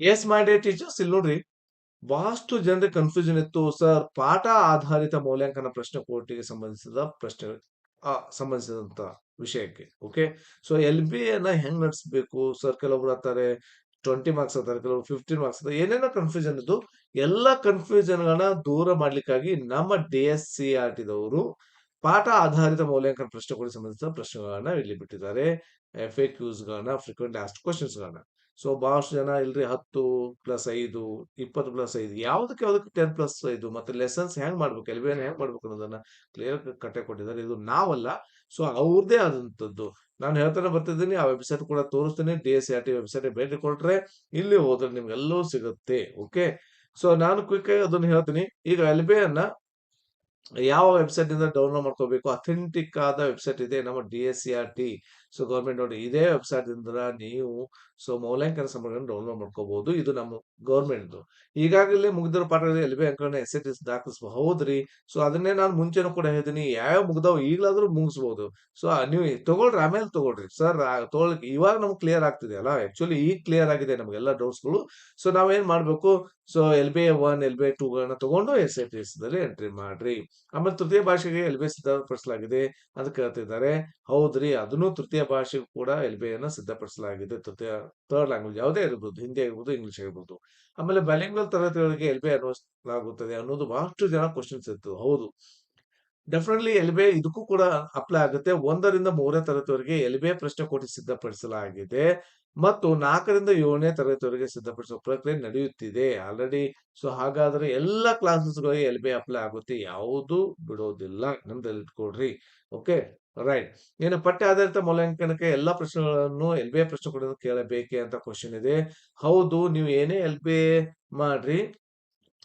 S ಮೈ teachers ಇಲ್ಲಿ ನೋಡ್ರಿ ಬಹಳಷ್ಟು ಜನರಿಗೆ ಕನ್ಫ್ಯೂಷನ್ ಇತ್ತು ಸರ್ ಪಾಠ ಆಧಾರಿತ ಮೌಲ್ಯಾಂಕನ ಪ್ರಶ್ನೆ ಕೋರ್ಟಿಗೆ ಸಂಬಂಧಿಸಿದ ಪ್ರಶ್ನೆ ಆ, ಸಂಬಂಧಿಸಿದಂತ ವಿಷಯಕ್ಕೆ ಓಕೆ ಸೊ ಎಲ್ ಬಿ ಎನ್ನ ಹೆಂಗ್ ನಡೆಸಬೇಕು ಸರ್ ಕೆಲವೊಬ್ರು ಅಂತಾರೆ ಟ್ವೆಂಟಿ ಮಾರ್ಕ್ಸ್ ಅಂತಾರೆ ಕೆಲವರು ಫಿಫ್ಟೀನ್ ಮಾರ್ಕ್ಸ್ ಅಂತಾರೆ ಏನೇನೋ ಕನ್ಫ್ಯೂಷನ್ ಇದ್ದು ಎಲ್ಲ ಕನ್ಫ್ಯೂಷನ್ ಗಳನ್ನ ದೂರ ಮಾಡ್ಲಿಕ್ಕಾಗಿ ನಮ್ಮ ಡಿ ಎಸ್ ಸಿ ಆರ್ ಟಿದವರು ಪಾಠ ಆಧಾರಿತ ಮೌಲ್ಯಾಂಕನ ಪ್ರಶ್ನೆ ಕೋಟಿಗೆ ಸಂಬಂಧಿಸಿದ ಪ್ರಶ್ನೆಗಳನ್ನ ಇಲ್ಲಿ ಬಿಟ್ಟಿದ್ದಾರೆ ಎಫ್ ಎ ಕ್ಯೂಸ್ ಗಳನ್ನ ಫ್ರೀಕ್ವೆಂಟ್ ಆಸ್ಟ್ ಕ್ವಶನ್ಸ್ ಗಳನ್ನ ಸೊ ಬಹಳಷ್ಟು ಜನ ಇಲ್ರಿ ಹತ್ತು ಪ್ಲಸ್ ಐದು, ಇಪ್ಪತ್ತು ಪ್ಲಸ್ ಐದು, ಯಾವ್ದಕ್ಕೆ ಯಾವ್ದಕ್ಕೆ ಟೆನ್ ಪ್ಲಸ್ ಐದು ಮತ್ತೆ ಲೆಸನ್ಸ್ ಹೆಂಗ್ ಮಾಡ್ಬೇಕು ಎಲ್ ಹೆಂಗ್ ಮಾಡ್ಬೇಕು ಅನ್ನೋದನ್ನ ಕ್ಲಿಯರ್ ಕಟ್ಟೆ ಕೊಟ್ಟಿದ್ದಾರೆ. ಇದು ನಾವಲ್ಲ. ಸೊ ಅವ್ರದೇ ಆದಂತದ್ದು ನಾನು ಹೇಳ್ತಾನೆ ಬರ್ತಿದ್ದೀನಿ, ಆ ವೆಬ್ಸೈಟ್ ಕೂಡ ತೋರಿಸ್ತೀನಿ. D S R T website ಭೇಟಿ ಕೊಟ್ರೆ ಇಲ್ಲಿ ಹೋದ್ರೆ ನಿಮ್ಗೆಲ್ಲೂ ಸಿಗುತ್ತೆ. ಓಕೆ ಸೊ ನಾನು ಕ್ವಿಕ್ ಆಗಿ ಅದನ್ನ ಹೇಳ್ತೀನಿ. ಈಗ ಎಲ್ ಬಿ ಅನ್ನ ಯಾವ ವೆಬ್ಸೈಟ್ ಇಂದ ಡೌನ್ಲೋಡ್ ಮಾಡ್ಕೋಬೇಕು? ಅಥೆಂಟಿಕ್ ಆದ ವೆಬ್ಸೈಟ್ ಇದೆ, ನಮ್ಮ D S C R T so government ನೋಡಿ ಇದೇ ವೆಬ್ಸೈಟ್ ಇಂದ ನೀವು ಸೊ ಮೌಲ್ಯಾಂಕನ ಸಂಬಳಗಳನ್ನು ಡೌನ್ಲೋಡ್ ಮಾಡ್ಕೋಬಹುದು ಇದು ನಮ್ಮ ಗೌರ್ಮೆಂಟ್ ಈಗಾಗಲೇ ಮುಗಿದಿರೋ ಪಾಠದಲ್ಲಿ ಎಲ್ ಬಿ ಅಂಕಗಳನ್ನ ಎಸ್ ಎಸ್ ದಾಖಲಿಸಬಹುದ್ರಿ ಹೌದ್ರಿ. ಸೊ ಅದನ್ನೇ ನಾನು ಮುಂಚೆನೂ ಕೂಡ ಹೇಳ್ತೀನಿ ಯಾವ ಮುಗ್ದಾವ್ ಈಗಲಾದ್ರೂ ಮುಗಿಸ್ಬೋದು. ಸೊ ನೀವು ತಗೊಳ್ರಿ, ಆಮೇಲೆ ತಗೊಳ್ರಿ. ಸರ್ ತಗೊಳ್ಳಿಕ್ಕೆ ಇವಾಗ ನಮ್ಗೆ ಕ್ಲಿಯರ್ ಆಗ್ತಿದೆ ಅಲ್ಲ? ಆಕ್ಚುಲಿ ಈಗ ಕ್ಲಿಯರ್ ಆಗಿದೆ ನಮಗೆಲ್ಲ ಡೌಟ್ಸ್ಗಳು ಸೊ ನಾವೇನ್ ಮಾಡ್ಬೇಕು? So L B one L B two ಗಳನ್ನ ತಗೊಂಡು ಎಸ್ ಐ ಟಿ ಎಸ್ ದಲ್ಲಿ ಎಂಟ್ರಿ ಮಾಡ್ರಿ. ಆಮೇಲೆ ತೃತೀಯ ಭಾಷೆಗೆ ಎಲ್ ಬಿ ಸಿದ್ಧಪಡಿಸಲಾಗಿದೆ ಅಂತ ಕೇಳ್ತಿದ್ದಾರೆ. ಹೌದ್ರಿ, ಅದನ್ನು ತೃತೀಯ ಭಾಷೆಗೂ ಕೂಡ ಎಲ್ ಬಿ ಅನ್ನ ಸಿದ್ಧಪಡಿಸಲಾಗಿದೆ. ತೃತೀಯ ಥರ್ಡ್ ಲ್ಯಾಂಗ್ವೇಜ್ ಯಾವುದೇ ಇರ್ಬೋದು, ಹಿಂದಿ ಆಗಿರ್ಬೋದು ಇಂಗ್ಲಿಷ್ ಆಗಿರ್ಬೋದು. ಆಮೇಲೆ ಬೈಲಿಂಗ್ವಲ್ ತರಗತಿಗಳಿಗೆ ಎಲ್ ಬಿ ಅನ್ವಯಿಸಲಾಗುತ್ತದೆ ಅನ್ನೋದು ಬಹಳಷ್ಟು ಜನ ಕ್ವಶನ್ಸ್ ಇತ್ತು. ಹೌದು. ಡೆಫಿನೆಟ್ಲಿ ಎಲ್ ಬಿ ಇದಕ್ಕೂ ಕೂಡ ಅಪ್ಲೈ ಆಗುತ್ತೆ. ಒಂದರಿಂದ ಮೂರನೇ ತರಗತಿವರೆಗೆ ಎಲ್ ಬಿ ಪ್ರಶ್ನೆ ಕೋಟಿ ಸಿದ್ಧಪಡಿಸಲಾಗಿದೆ. ಮತ್ತು ನಾಲ್ಕರಿಂದ ಏಳನೇ ತರಗತಿವರೆಗೆ ಸಿದ್ಧಪಡಿಸುವ ಪ್ರಕ್ರಿಯೆ ನಡೆಯುತ್ತಿದೆ. ಆಲ್ರೆಡಿ ಸೊ ಹಾಗಾದ್ರೆ ಎಲ್ಲ ಕ್ಲಾಸಸ್ಗಳಿಗೆ ಎಲ್ ಬಿ ಅಪ್ಲೈ ಆಗುತ್ತೆ. ಯಾವುದು ಬಿಡೋದಿಲ್ಲ. ನಮ್ದಲ್ಲಿ ಇಟ್ಕೊಡ್ರಿ ಓಕೆ ರೈಟ್ ಏನು ಪಠ್ಯ ಆಧಾರಿತ ಮೌಲ್ಯಾಂಕನಕ್ಕೆ ಎಲ್ಲಾ ಪ್ರಶ್ನೆಗಳನ್ನು ಎಲ್ ಬಿ ಪ್ರಶ್ನೆ ಕೂಡ ಕೇಳಬೇಕೆ ಅಂತ ಕ್ವಶನ್ ಇದೆ. ಹೌದು, ನೀವು ಏನೇ ಎಲ್ ಬಿ ಮಾಡ್ರಿ,